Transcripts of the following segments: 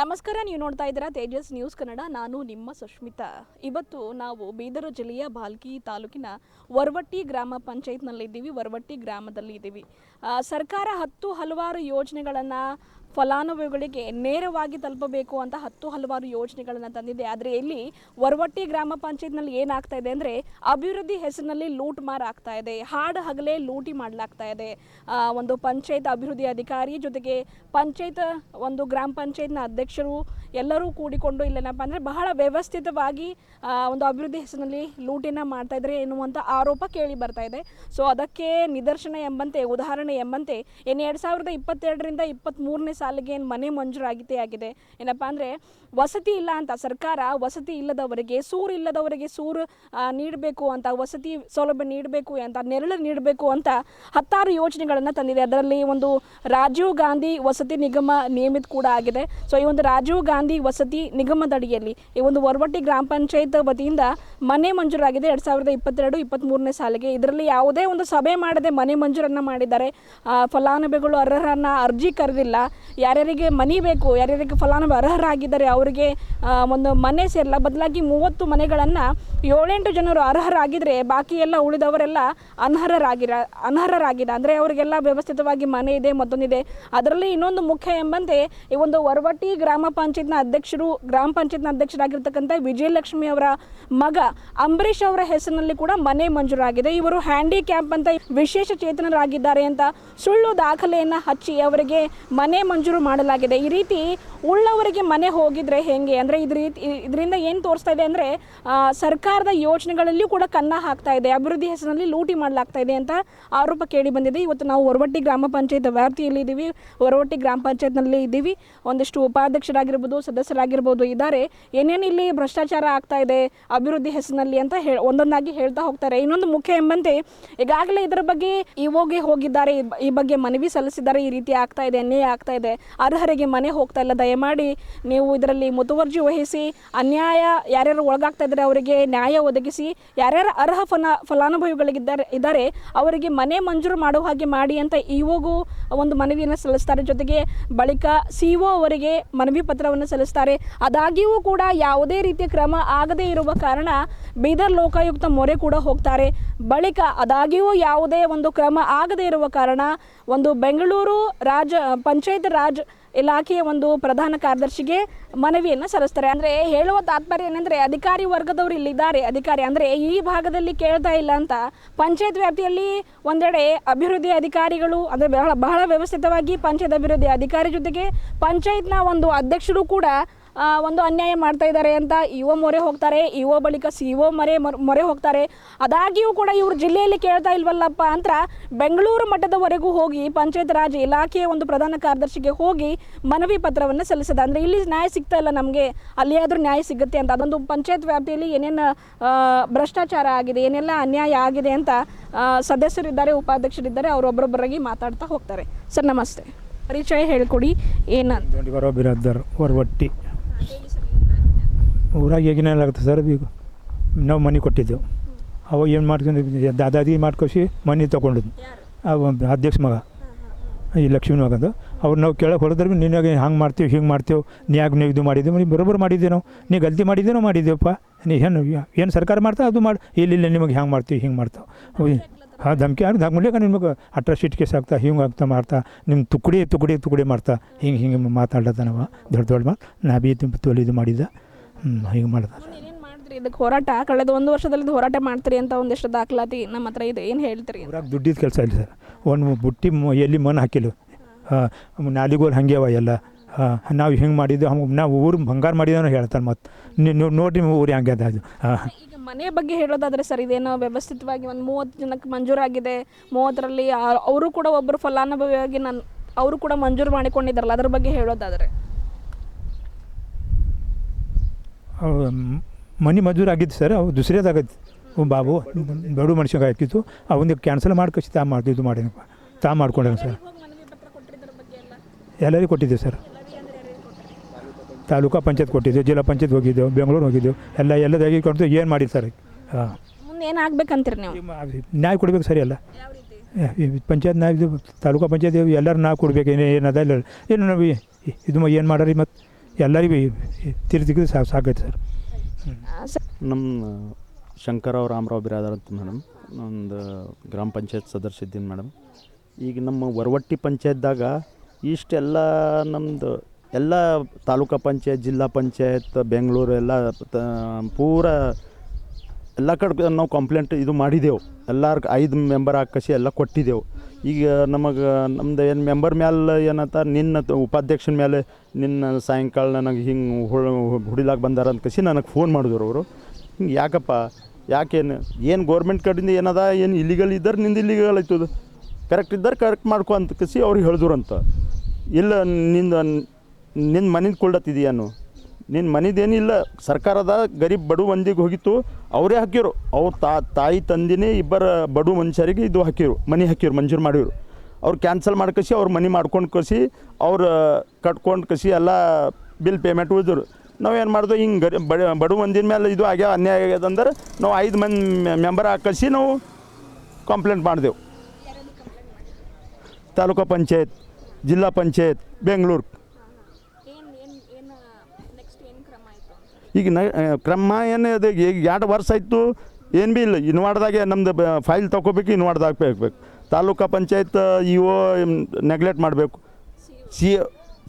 ನಮಸ್ಕಾರ, ನೀವು ನೋಡ್ತಾ ಇದ್ದೀರಾ ತೇಜಸ್ ನ್ಯೂಸ್ ಕನ್ನಡ. ನಾನು ನಿಮ್ಮ ಸುಷ್ಮಿತಾ ಇವತ್ತು ನಾವು ಬೀದರ ಜಿಲ್ಲೆಯ ಬಾಲ್ಕಿ ತಾಲೂಕಿನ ವರವಟ್ಟಿ ಗ್ರಾಮ ಪಂಚಾಯತ್ನಲ್ಲಿದ್ದೀವಿ. ವರವಟ್ಟಿ ಗ್ರಾಮದಲ್ಲಿ ಇದ್ದೀವಿ ಸರ್ಕಾರ ಹತ್ತು ಹಲವಾರು ಯೋಜನೆಗಳನ್ನು ಫಲಾನುಭವಿಗಳಿಗೆ ನೇರವಾಗಿ ತಲುಪಬೇಕು ಅಂತ ಹತ್ತು ಹಲವಾರು ಯೋಜನೆಗಳನ್ನು ತಂದಿದೆ. ಆದರೆ ಇಲ್ಲಿ ವರವಟ್ಟಿ ಗ್ರಾಮ ಪಂಚಾಯತ್ನಲ್ಲಿ ಏನಾಗ್ತಾ ಇದೆ ಅಂದರೆ ಅಭಿವೃದ್ಧಿ ಹೆಸರಿನಲ್ಲಿ ಲೂಟ್ ಮಾರ್ ಆಗ್ತಾ ಇದೆ. ಹಾಡು ಹಗಲೇ ಲೂಟಿ ಮಾಡಲಾಗ್ತಾ ಇದೆ. ಒಂದು ಪಂಚಾಯತ್ ಅಭಿವೃದ್ಧಿ ಅಧಿಕಾರಿ ಜೊತೆಗೆ ಪಂಚಾಯತ್, ಒಂದು ಗ್ರಾಮ ಪಂಚಾಯತ್ನ ಅಧ್ಯಕ್ಷರು ಎಲ್ಲರೂ ಕೂಡಿಕೊಂಡು ಇಲ್ಲೇನಪ್ಪ ಅಂದರೆ ಬಹಳ ವ್ಯವಸ್ಥಿತವಾಗಿ ಒಂದು ಅಭಿವೃದ್ಧಿ ಹೆಸರಿನಲ್ಲಿ ಲೂಟಿನ ಮಾಡ್ತಾ ಇದ್ದಾರೆ ಎನ್ನುವಂಥ ಆರೋಪ ಕೇಳಿ ಬರ್ತಾ ಇದೆ. ಸೊ, ಅದಕ್ಕೆ ನಿದರ್ಶನ ಎಂಬಂತೆ, ಉದಾಹರಣೆ ಎಂಬಂತೆ, ಇನ್ನು ಎರಡು ಸಾವಿರದ ಇಪ್ಪತ್ತೆರಡರಿಂದ ಇಪ್ಪತ್ತ್ಮೂರನೇ ಸಾಲಿಗೆ ಮನೆ ಮಂಜೂರಾಗಿದೆ ಆಗಿದೆ. ಏನಪ್ಪ ಅಂದರೆ ವಸತಿ ಇಲ್ಲ ಅಂತ, ಸರ್ಕಾರ ವಸತಿ ಇಲ್ಲದವರಿಗೆ, ಸೂರು ಇಲ್ಲದವರಿಗೆ ಸೂರು ನೀಡಬೇಕು ಅಂತ, ವಸತಿ ಸೌಲಭ್ಯ ನೀಡಬೇಕು ಅಂತ, ನೆರಳು ನೀಡಬೇಕು ಅಂತ ಹತ್ತಾರು ಯೋಜನೆಗಳನ್ನು ತಂದಿದೆ. ಅದರಲ್ಲಿ ಒಂದು ರಾಜೀವ್ ಗಾಂಧಿ ವಸತಿ ನಿಗಮ ನಿಯಮಿತ ಕೂಡ ಆಗಿದೆ. ಸೊ ಈ ಒಂದು ರಾಜೀವ್ ಗಾಂಧಿ ವಸತಿ ನಿಗಮದಡಿಯಲ್ಲಿ ಈ ಒಂದು ವರವಟ್ಟಿ ಗ್ರಾಮ ಪಂಚಾಯತ್ ವತಿಯಿಂದ ಮನೆ ಮಂಜೂರಾಗಿದೆ. ಎರಡು ಸಾವಿರದ ಇಪ್ಪತ್ತೆರಡು ಇಪ್ಪತ್ತ್ಮೂರನೇ ಸಾಲಿಗೆ. ಇದರಲ್ಲಿ ಯಾವುದೇ ಒಂದು ಸಭೆ ಮಾಡದೆ ಮನೆ ಮಂಜೂರನ್ನು ಮಾಡಿದ್ದಾರೆ. ಫಲಾನುಭವಿಗಳು ಅರ್ಹರನ್ನು ಅರ್ಜಿ ಕರೆದಿಲ್ಲ. ಯಾರ್ಯಾರಿಗೆ ಮನೆ ಬೇಕು, ಯಾರ್ಯಾರಿಗೆ ಫಲಾನುಭವಿ ಅರ್ಹರಾಗಿದ್ದಾರೆ, ಅವರಿಗೆ ಒಂದು ಮನೆ ಸೇರಲ್ಲ ಬದಲಾಗಿ ಮೂವತ್ತು ಮನೆಗಳನ್ನು ಏಳೆಂಟು ಜನರು ಅರ್ಹರಾಗಿದ್ದರೆ ಬಾಕಿ ಎಲ್ಲ ಉಳಿದವರೆಲ್ಲ ಅನರ್ಹರಾಗಿರ, ಅನರ್ಹರಾಗಿದೆ. ಅಂದರೆ ಅವರಿಗೆಲ್ಲ ವ್ಯವಸ್ಥಿತವಾಗಿ ಮನೆ ಇದೆ, ಮತ್ತೊಂದಿದೆ. ಅದರಲ್ಲಿ ಇನ್ನೊಂದು ಮುಖ್ಯ ಎಂಬಂತೆ ಈ ಒಂದು ವರವಟ್ಟಿ ಗ್ರಾಮ ಪಂಚಾಯತ್ನ ಅಧ್ಯಕ್ಷರು, ಗ್ರಾಮ ಪಂಚಾಯತ್ನ ಅಧ್ಯಕ್ಷರಾಗಿರ್ತಕ್ಕಂಥ ವಿಜಯಲಕ್ಷ್ಮಿ ಅವರ ಮಗ ಅಂಬರೀಷ್ ಅವರ ಹೆಸರಿನಲ್ಲಿ ಕೂಡ ಮನೆ ಮಂಜೂರಾಗಿದೆ. ಇವರು ಹ್ಯಾಂಡಿಕ್ಯಾಪ್ ಅಂತ ವಿಶೇಷ ಚೇತನರಾಗಿದ್ದಾರೆ ಅಂತ ಸುಳ್ಳು ದಾಖಲೆಯನ್ನು ಹಚ್ಚಿ ಅವರಿಗೆ ಮನೆ ಮಂಜೂರು ಮಾಡಲಾಗಿದೆ. ಈ ರೀತಿ ಉಳ್ಳವರಿಗೆ ಮನೆ ಹೋಗಿದ್ರೆ ಹೆಂಗೆ? ಅಂದರೆ ಇದ್ರ ರೀತಿ ಇದರಿಂದ ಏನು ತೋರಿಸ್ತಾ ಇದೆ ಅಂದರೆ ಸರ್ಕಾರದ ಯೋಜನೆಗಳಲ್ಲಿಯೂ ಕೂಡ ಕನ್ನ ಹಾಕ್ತಾ ಇದೆ. ಅಭಿವೃದ್ಧಿ ಹೆಸರಿನಲ್ಲಿ ಲೂಟಿ ಮಾಡಲಾಗ್ತಾ ಇದೆ ಅಂತ ಆರೋಪ ಕೇಳಿ ಬಂದಿದೆ. ಇವತ್ತು ನಾವು ಹೊರವಟ್ಟಿ ಗ್ರಾಮ ಪಂಚಾಯತ್ ವ್ಯಾಪ್ತಿಯಲ್ಲಿ ಇದ್ದೀವಿ ಹೊರವಟ್ಟಿ ಗ್ರಾಮ ಪಂಚಾಯತ್ನಲ್ಲಿ ಇದ್ದೀವಿ ಒಂದಿಷ್ಟು ಉಪಾಧ್ಯಕ್ಷರಾಗಿರ್ಬೋದು, ಸದಸ್ಯರಾಗಿರ್ಬೋದು ಇದ್ದಾರೆ. ಏನೇನು ಇಲ್ಲಿ ಭ್ರಷ್ಟಾಚಾರ ಆಗ್ತಾ ಇದೆ, ಅಭಿವೃದ್ಧಿ ಹೆಸರಿನಲ್ಲಿ ಅಂತ ಹೇಳಿ ಒಂದೊಂದಾಗಿ ಹೇಳ್ತಾ ಹೋಗ್ತಾರೆ. ಇನ್ನೊಂದು ಮುಖ್ಯ ಎಂಬಂತೆ, ಈಗಾಗಲೇ ಇದರ ಬಗ್ಗೆ ಇವೋಗೆ ಹೋಗಿದ್ದಾರೆ. ಈ ಬಗ್ಗೆ ಮನವಿ ಸಲ್ಲಿಸಿದ್ದಾರೆ. ಈ ರೀತಿ ಆಗ್ತಾ ಇದೆ, ಅನ್ಯಾಯ ಆಗ್ತಾ ಇದೆ. ಅರ್ಹರಿಗೆ ಮನೆ ಹೋಗ್ತಾ ಇಲ್ಲ. ದಯಮಾಡಿ ನೀವು ಇದರಲ್ಲಿ ಮುತುವರ್ಜಿ ವಹಿಸಿ, ಅನ್ಯಾಯ ಯಾರ್ಯಾರು ಒಳಗಾಗ್ತಾ ಇದ್ದಾರೆ ಅವರಿಗೆ ನ್ಯಾಯ ಒದಗಿಸಿ, ಯಾರ್ಯಾರು ಅರ್ಹ ಫಲ ಫಲಾನುಭವಿಗಳಿಗಿದ್ದಾರೆ ಇದ್ದಾರೆ, ಅವರಿಗೆ ಮನೆ ಮಂಜೂರು ಮಾಡುವ ಹಾಗೆ ಮಾಡಿ ಅಂತ ಇಒಗೂ ಒಂದು ಮನವಿಯನ್ನು ಸಲ್ಲಿಸ್ತಾರೆ. ಜೊತೆಗೆ ಬಳಿಕ ಸಿ ಒ ಅವರಿಗೆ ಮನವಿ ಪತ್ರವನ್ನು ಸಲ್ಲಿಸ್ತಾರೆ. ಅದಾಗಿಯೂ ಕೂಡ ಯಾವುದೇ ರೀತಿಯ ಕ್ರಮ ಆಗದೇ ಇರುವ ಕಾರಣ ಬೀದರ್ ಲೋಕಾಯುಕ್ತ ಮೊರೆ ಕೂಡ ಹೋಗ್ತಾರೆ. ಬಳಿಕ ಅದಾಗಿಯೂ ಯಾವುದೇ ಒಂದು ಕ್ರಮ ಆಗದೇ ಇರುವ ಕಾರಣ ಒಂದು ಬೆಂಗಳೂರು ರಾಜ, ಪಂಚಾಯತ್ ರಾಜ್ ಇಲಾಖೆಯ ಒಂದು ಪ್ರಧಾನ ಕಾರ್ಯದರ್ಶಿಗೆ ಮನವಿಯನ್ನು ಸಲ್ಲಿಸ್ತಾರೆ. ಅಂದರೆ ಹೇಳುವ ತಾತ್ಪರ್ಯ ಏನಂದರೆ ಅಧಿಕಾರಿ ವರ್ಗದವರು ಇಲ್ಲಿದ್ದಾರೆ. ಅಧಿಕಾರಿ ಅಂದರೆ ಈ ಭಾಗದಲ್ಲಿ ಕೇಳ್ತಾ ಇಲ್ಲ ಅಂತ. ಪಂಚಾಯತ್ ವ್ಯಾಪ್ತಿಯಲ್ಲಿ ಒಂದೆಡೆ ಅಭಿವೃದ್ಧಿ ಅಧಿಕಾರಿಗಳು, ಅಂದರೆ ಬಹಳ ಬಹಳ ವ್ಯವಸ್ಥಿತವಾಗಿ ಪಂಚಾಯತ್ ಅಭಿವೃದ್ಧಿ ಅಧಿಕಾರಿ ಜೊತೆಗೆ ಪಂಚಾಯತ್ನ ಒಂದು ಅಧ್ಯಕ್ಷರು ಕೂಡ ಒಂದು ಅನ್ಯಾಯ ಮಾಡ್ತಾ ಇದ್ದಾರೆ ಅಂತ ಇ ಒ ಮೊರೆ ಹೋಗ್ತಾರೆ ಇ ಒ ಬಳಿಕ ಸಿ ಒ ಮೊರೆ ಮೊರ್- ಹೋಗ್ತಾರೆ. ಅದಾಗಿಯೂ ಕೂಡ ಇವರು ಜಿಲ್ಲೆಯಲ್ಲಿ ಕೇಳ್ತಾ ಇಲ್ವಲ್ಲಪ್ಪ ಅಂತ ಬೆಂಗಳೂರು ಮಟ್ಟದವರೆಗೂ ಹೋಗಿ ಪಂಚಾಯತ್ ರಾಜ್ ಇಲಾಖೆಯ ಒಂದು ಪ್ರಧಾನ ಕಾರ್ಯದರ್ಶಿಗೆ ಹೋಗಿ ಮನವಿ ಪತ್ರವನ್ನು ಸಲ್ಲಿಸಿದೆ. ಅಂದರೆ ಇಲ್ಲಿ ನ್ಯಾಯ ಸಿಗ್ತಾ ಇಲ್ಲ ನಮಗೆ. ಅಲ್ಲಿಯಾದರೂ ನ್ಯಾಯ ಸಿಗುತ್ತೆ ಅಂತ. ಅದೊಂದು ಪಂಚಾಯತ್ ವ್ಯಾಪ್ತಿಯಲ್ಲಿ ಏನೇನು ಭ್ರಷ್ಟಾಚಾರ ಆಗಿದೆ, ಏನೆಲ್ಲ ಅನ್ಯಾಯ ಆಗಿದೆ ಅಂತ ಸದಸ್ಯರಿದ್ದಾರೆ, ಉಪಾಧ್ಯಕ್ಷರಿದ್ದಾರೆ ಅವರೊಬ್ಬರೊಬ್ಬರಾಗಿ ಮಾತಾಡ್ತಾ ಹೋಗ್ತಾರೆ. ಸರ್, ನಮಸ್ತೆ. ಪರಿಚಯ ಹೇಳ್ಕೊಡಿ. ಏನಂತ ಬರೋ ಬಿರಾದರ್ ಹೊರವಟ್ಟಿ. ಊರಾಗ ಆಗುತ್ತೆ ಸರ್? ಈಗ ನಾವು ಮನೆ ಕೊಟ್ಟಿದ್ದೆವು. ಅವಾಗ ಏನು ಮಾಡ್ಕೊಂಡು ದಾದಾದಿ ಮಾಡ್ಕೊಸಿ ಮನೆ ತೊಗೊಂಡಿದ್ದು ಅವ ಅಧ್ಯಕ್ಷ ಮಗ. ಈ ಲಕ್ಷ್ಮೀ ಮಗಂದು. ಅವ್ರು ನಾವು ಕೇಳೋಕೆ ಹೊರದ್ರೆ ಭೀ ನಿನಗೆ ಹಂಗೆ ಮಾಡ್ತೀವಿ ಹಿಂಗೆ ಮಾಡ್ತೀವಿ ನೀ ಯಾಕೆ ನೀವು ಇದು ಮಾಡಿದ್ದೀವಿ ನೀವು ಬರೋಬ್ಬರು ಮಾಡಿದ್ದೆ ನಾವು. ನೀ ಗಲ್ತಿ ಮಾಡಿದ್ದೇನೋ ನಾವು ಮಾಡಿದ್ದೀವಪ್ಪ ನೀ ಏನು ಏನು ಸರ್ಕಾರ ಮಾಡ್ತಾ ಅದು ಮಾಡಿ ಇಲ್ಲ ಇಲ್ಲ ನಿಮಗೆ ಹ್ಯಾಂಗೆ ಮಾಡ್ತೀವಿ ಹಿಂಗೆ ಮಾಡ್ತಾವೆ. ಹಾಂ ಧಮಕಿ ಆಗಿ ಧಮ್ಕ ನಿಮಗೆ ಅಟ್ರಾಸಿಟಿ ಕೇಸ್ ಆಗ್ತಾ ಹಿಂಗೆ ಆಗ್ತಾ ಮಾಡ್ತಾ ನಿಮ್ಮ ತುಕಡಿ ತುಕಡಿ ತುಕಡಿ ಮಾಡ್ತಾ ಹಿಂಗೆ ಹಿಂಗೆ ಮಾತಾಡ್ಲತ್ತಾನವ ದೊಡ್ಡ ದೊಡ್ಡ ಮಾತು. ನಾ ಬಿ ತುಂಬ ಇದು ಮಾಡಿದ್ದ. ಹ್ಞೂ ಹಿಂಗೆ ಮಾಡ್ತಾರೆ. ಏನೇನು ಇದಕ್ಕೆ ಹೋರಾಟ ಕಳೆದ ಒಂದು ವರ್ಷದಲ್ಲಿ ಇದು ಹೋರಾಟ ಮಾಡ್ತೀರಿ ಅಂತ ಒಂದಿಷ್ಟು ದಾಖಲಾತಿ ನಮ್ಮ ಹತ್ರ ಇದೆ. ಏನು ಹೇಳ್ತೀರಿ? ಊರಾಗ ದುಡ್ಡಿದ ಕೆಲಸ ಇಲ್ಲ ಸರ್. ಒಂದು ಬುಟ್ಟಿ ಮ- ಎಲ್ಲಿ ಮಣ್ಣು ಹಾಕಿಲ್ಲ ಹಾಂ ನಾಲಿಗೋಲ್ ಹಂಗೆ ಅವ ಎಲ್ಲ. ಹಾಂ ನಾವು ಹಿಂಗೆ ಮಾಡಿದ್ದು ಹಂಗೆ ನಾವು ಊರು ಬಂಗಾರ ಮಾಡಿದವನು ಹೇಳ್ತಾರೆ ಮತ್ತು ನೀವು ನೋಡಿರಿ ಊರು ಹಂಗೆ ಅದ ಹಾಂ. ಈಗ ಮನೆ ಬಗ್ಗೆ ಹೇಳೋದಾದ್ರೆ ಸರ್ ಇದೇನೋ ವ್ಯವಸ್ಥಿತವಾಗಿ ಒಂದು ಮೂವತ್ತು ಜನಕ್ಕೆ ಮಂಜೂರಾಗಿದೆ. ಮೂವತ್ತರಲ್ಲಿ ಅವರು ಕೂಡ ಒಬ್ಬರು ಫಲಾನುಭವಿಯಾಗಿ ನಾನು ಅವರು ಕೂಡ ಮಂಜೂರು ಮಾಡಿಕೊಂಡಿದ್ದಾರಲ್ಲ ಅದ್ರ ಬಗ್ಗೆ ಹೇಳೋದಾದ್ರೆ ಅವು ಮ್- ಮನೆ ಮಜೂರು ಆಗಿತ್ತು ಸರ್ ಅವು ದುಸರೇದಾಗೈತಿ ಬಾಬು ಬಡು ಮನುಷ್ಯಂಗೆ ಹಾಕಿತ್ತು ಅವನಿಗೆ ಕ್ಯಾನ್ಸಲ್ ಮಾಡ್ಕಸಿ ತಾ ಮಾಡ್ತಿದ್ದು ಮಾಡಿನಪ್ಪ ತಾ ಮಾಡ್ಕೊಂಡೇನು ಸರ್. ಎಲ್ಲರಿಗೂ ಕೊಟ್ಟಿದ್ದೀವಿ ಸರ್. ತಾಲೂಕಾ ಪಂಚಾಯತ್ ಕೊಟ್ಟಿದ್ದೆವು ಜಿಲ್ಲಾ ಪಂಚಾಯತ್ ಹೋಗಿದ್ದೆವು ಬೆಂಗಳೂರು ಹೋಗಿದ್ದೆವು ಎಲ್ಲ ಎಲ್ಲದಾಗಿ ಕೊಡ್ತೀವಿ ಏನು ಮಾಡಿ ಸರ್. ಹಾಂ. ಏನು ಏನಾಗ್ಬೇಕಂತೀರಿ ನೀವು? ನ್ಯಾಯ ಕೊಡ್ಬೇಕು ಸರಿ ಅಲ್ಲ ಪಂಚಾಯತ್ ನ್ಯಾಯ ತಾಲೂಕಾ ಪಂಚಾಯತ್ ಎಲ್ಲರೂ ನಾ ಕೊಡ್ಬೇಕು ಏನು ಏನದ ಇಲ್ಲ ಏನು ನಾವು ಇದು ಏನು ಮಾಡೋರಿ ಮತ್ತು? ಎಲ್ಲರಿಗೂ ತಿರ್ದಿದ್ದು ಸಾಕು ಸಾಕೈತೆ ಸರ್. ನಮ್ಮ ಶಂಕರರಾವ್ ರಾಮರಾವ್ ಬಿರಾದಾರ್ ಅಂತ ಮೇಡಮ್. ಒಂದು ಗ್ರಾಮ ಪಂಚಾಯತ್ ಸದಸ್ಯ ಇದ್ದೀನಿ ಮೇಡಮ್. ಈಗ ನಮ್ಮ ವರವಟ್ಟಿ ಪಂಚಾಯತ್ದಾಗ ಇಷ್ಟೆಲ್ಲ ನಮ್ಮದು ಎಲ್ಲ ತಾಲೂಕಾ ಪಂಚಾಯತ್, ಜಿಲ್ಲಾ ಪಂಚಾಯತ್, ಬೆಂಗಳೂರು ಎಲ್ಲ ಪೂರ ಎಲ್ಲ ಕಡೆ ನಾವು ಕಂಪ್ಲೇಂಟ್ ಇದು ಮಾಡಿದೆವು. ಎಲ್ಲಾರು ಐದು ಮೆಂಬರ್ ಹಾಕಿಸಿ ಎಲ್ಲ ಕೊಟ್ಟಿದ್ದೆವು ಈಗ ನಮಗೆ ನಮ್ದು ಏನು ಮೆಂಬರ್ ಮ್ಯಾಲೆ ಏನಂತ, ನಿನ್ನ ಉಪಾಧ್ಯಕ್ಷನ ಮೇಲೆ ನಿನ್ನ ಸಾಯಂಕಾಲ ನನಗೆ ಹಿಂಗೆ ಹುಡಿಲಾಗ ಬಂದಾರ ಅಂತ ಕಸಿ ನನಗೆ ಫೋನ್ ಮಾಡಿದ್ರು ಅವರು. ಹಿಂಗೆ ಯಾಕಪ್ಪ, ಯಾಕೇನು, ಏನು ಗೌರ್ಮೆಂಟ್ ಕಡೆಯಿಂದ ಏನದ, ಏನು ಇಲ್ಲಿಗಲ್ ಇದ್ದಾರೆ ನಿಂದು ಇಲ್ಲಿಗಲ್ ಆಯ್ತದ. ಕರೆಕ್ಟ್ ಇದ್ದಾರೆ ಕರೆಕ್ಟ್ ಮಾಡ್ಕೊ ಅಂತ ಕಸಿ ಅವ್ರಿಗೆ ಅಂತ. ಇಲ್ಲ, ನಿಂದು ನಿನ್ನ ಮನಿಂದ ಕೊಡ್ಲತ್ತಿದೆಯಾನು ನಿನ್ನ ಮನಿದೇನಿಲ್ಲ, ಸರ್ಕಾರದ ಗರೀಬ್ ಬಡು ಮಂದಿಗೆ ಹೋಗಿತ್ತು, ಅವರೇ ಹಾಕಿರು ಅವ್ರ ತಾ, ತಾಯಿ ತಂದಿನೇ ಇಬ್ಬರ ಬಡು ಮನುಷ್ಯರಿಗೆ ಇದು ಹಾಕಿರು ಮನೆ ಹಾಕಿರು ಮಂಜೂರು ಮಾಡಿರು ಅವ್ರು ಕ್ಯಾನ್ಸಲ್ ಮಾಡ್ಕಸಿ ಅವ್ರ ಮನೆ ಮಾಡ್ಕೊಂಡು ಕಸಿ, ಅವ್ರು ಕಟ್ಕೊಂಡು ಕಸಿ ಎಲ್ಲ ಬಿಲ್ ಪೇಮೆಂಟ್ ಉಳಿದ್ರು ನಾವೇನು ಮಾಡ್ದು, ಹಿಂಗೆ ಗರಿ, ಬಡ, ಬಡು ಮಂದಿನ ಮೇಲೆ ಇದು ಆಗ್ಯಾವ, ಅನ್ಯಾಯ ಆಗ್ಯದ ಅಂದ್ರೆ ನಾವು ಐದು ಮಂದಿ ಮೆಂಬರ್ ಹಾಕಸಿ ನಾವು ಕಂಪ್ಲೇಂಟ್ ಮಾಡಿದೆವು. ತಾಲೂಕು ಪಂಚಾಯತ್, ಜಿಲ್ಲಾ ಪಂಚಾಯತ್, ಬೆಂಗಳೂರು ಏನು ಏನು ಏನು ನೆಕ್ಸ್ಟ್ ಏನು ಕ್ರಮ ಆಯಿತು ಈಗ ನ ಕ್ರಮ ಏನು ಈಗ ಎರಡು ವರ್ಷ ಆಯಿತು, ಏನು ಭೀ ಇಲ್ಲ. ಇನ್ವಾಡ್ದಾಗೆ ನಮ್ಮದು ಫೈಲ್ ತೊಗೋಬೇಕು ಇನ್ವಾಡ್ದಾಗ ಬೇಕು taluk panchayat, E O neglect ಮಾಡಬೇಕು. C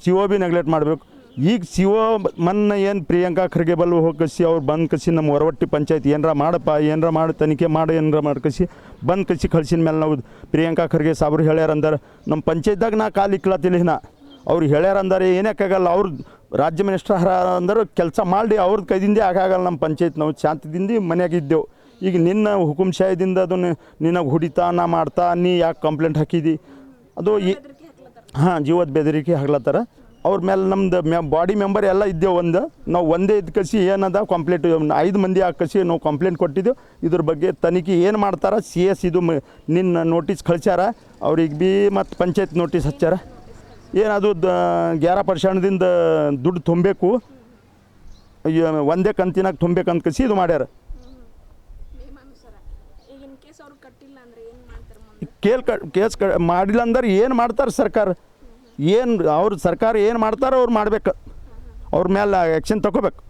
C O B neglect ಮಾಡಬೇಕು. ಈಗ ಸಿ ಒ ಮೊನ್ನೆ ಏನು ಪ್ರಿಯಾಂಕಾ ಖರ್ಗೆ ಬಲ್ ಹೋಗಿ ಅವ್ರು ಬಂದು ಕಸಿ ನಮ್ಮ ಹೊರವಟ್ಟಿ ಪಂಚಾಯತ್ ಏನರ ಮಾಡಪ್ಪ, ಏನರ ಮಾಡಿ, ತನಿಖೆ ಮಾಡಿ, ಏನರ ಮಾಡಿ ಕಸಿ, ಬಂದು ಕಸಿ ಕಳ್ಸಿದ ಮೇಲೆ ನಾವು ಪ್ರಿಯಾಂಕಾ ಖರ್ಗೆ ಸಾಬ್ರು ಹೇಳ್ಯಾರ ಅಂದ್ರೆ. ನಮ್ಮ ಪಂಚಾಯತ್ದಾಗ ನಾ ಕಾಲು ಇಕ್ಲತ್ತಿಲ್ಲ ನಾ ಅವ್ರು ಹೇಳ್ಯಾರ ಅಂದರೆ ಏನಕ್ಕಾಗಲ್ಲ ಅವ್ರು ರಾಜ್ಯ ಮಿನಿಸ್ಟರ್ ಹರ ಅಂದ್ರೆ, ಕೆಲಸ ಮಾಡಿ ಅವ್ರದ್ದು ಕೈದಿಂದೇ ಆಗಾಗಲ್ಲ ನಮ್ಮ ಪಂಚಾಯತ್. ನಾವು ಶಾಂತದಿಂದ ಮನೆಯಾಗಿದ್ದೆವು ಈಗ ನಿನ್ನ ಹುಕುಂಶಾಯದಿಂದ ಅದನ್ನು ನಿನಗೆ ಹುಡಿತಾ, ನಾ ಮಾಡ್ತಾ, ನೀ ಯಾಕೆ ಕಂಪ್ಲೇಂಟ್ ಹಾಕಿದಿ? ಅದು ಈ ಹಾಂ, ಜೀವದ ಬೆದರಿಕೆ ಹಾಕ್ಲತ್ತಾರ. ಅವ್ರ ಮೇಲೆ ನಮ್ದು ಮ್ಯಾ ಬಾಡಿ ಮೆಂಬರ್ ಎಲ್ಲ ಇದ್ದೇವೆ ಒಂದು. ನಾವು ಒಂದೇ ಇದು ಕಸಿ ಏನದ ಕಂಪ್ಲೇಂಟ್ ಐದು ಮಂದಿ ಆ ಕಸಿ ನಾವು ಕಂಪ್ಲೇಂಟ್ ಕೊಟ್ಟಿದ್ದೆವು. ಇದ್ರ ಬಗ್ಗೆ ತನಿಖೆ ಏನು ಮಾಡ್ತಾರ, ಸಿ ಎಸ್ ಇದು ಮ- ನಿನ್ನ ನೋಟಿಸ್ ಕಳ್ಸ್ಯಾರ. ಅವ್ರಿಗೆ ಭೀ ಮತ್ತು ಪಂಚಾಯತ್ ನೋಟಿಸ್ ಹಚ್ಚಾರ ಏನದು ದ, ಗ್ಯಾರ ಪರ್ಸೆಂಟ್ದಿಂದ ದುಡ್ಡು ತುಂಬಬೇಕು ಒಂದೇ ಕಂತಿನಾಗ ತುಂಬಬೇಕಂತ ಕಸಿ ಇದು ಮಾಡ್ಯಾರ. ಕೇಲ್ ಕ, ಕೇಸ್ ಕ, ಮಾಡಿಲ್ಲ ಅಂದ್ರೆ ಏನು ಮಾಡ್ತಾರೆ ಸರ್ಕಾರ? ಏನು, ಅವ್ರ ಸರ್ಕಾರ ಏನು ಮಾಡ್ತಾರೋ ಅವ್ರು ಮಾಡ್ಬೇಕು. ಅವ್ರ ಮೇಲೆ ಆ್ಯಕ್ಷನ್ ತಗೋಬೇಕು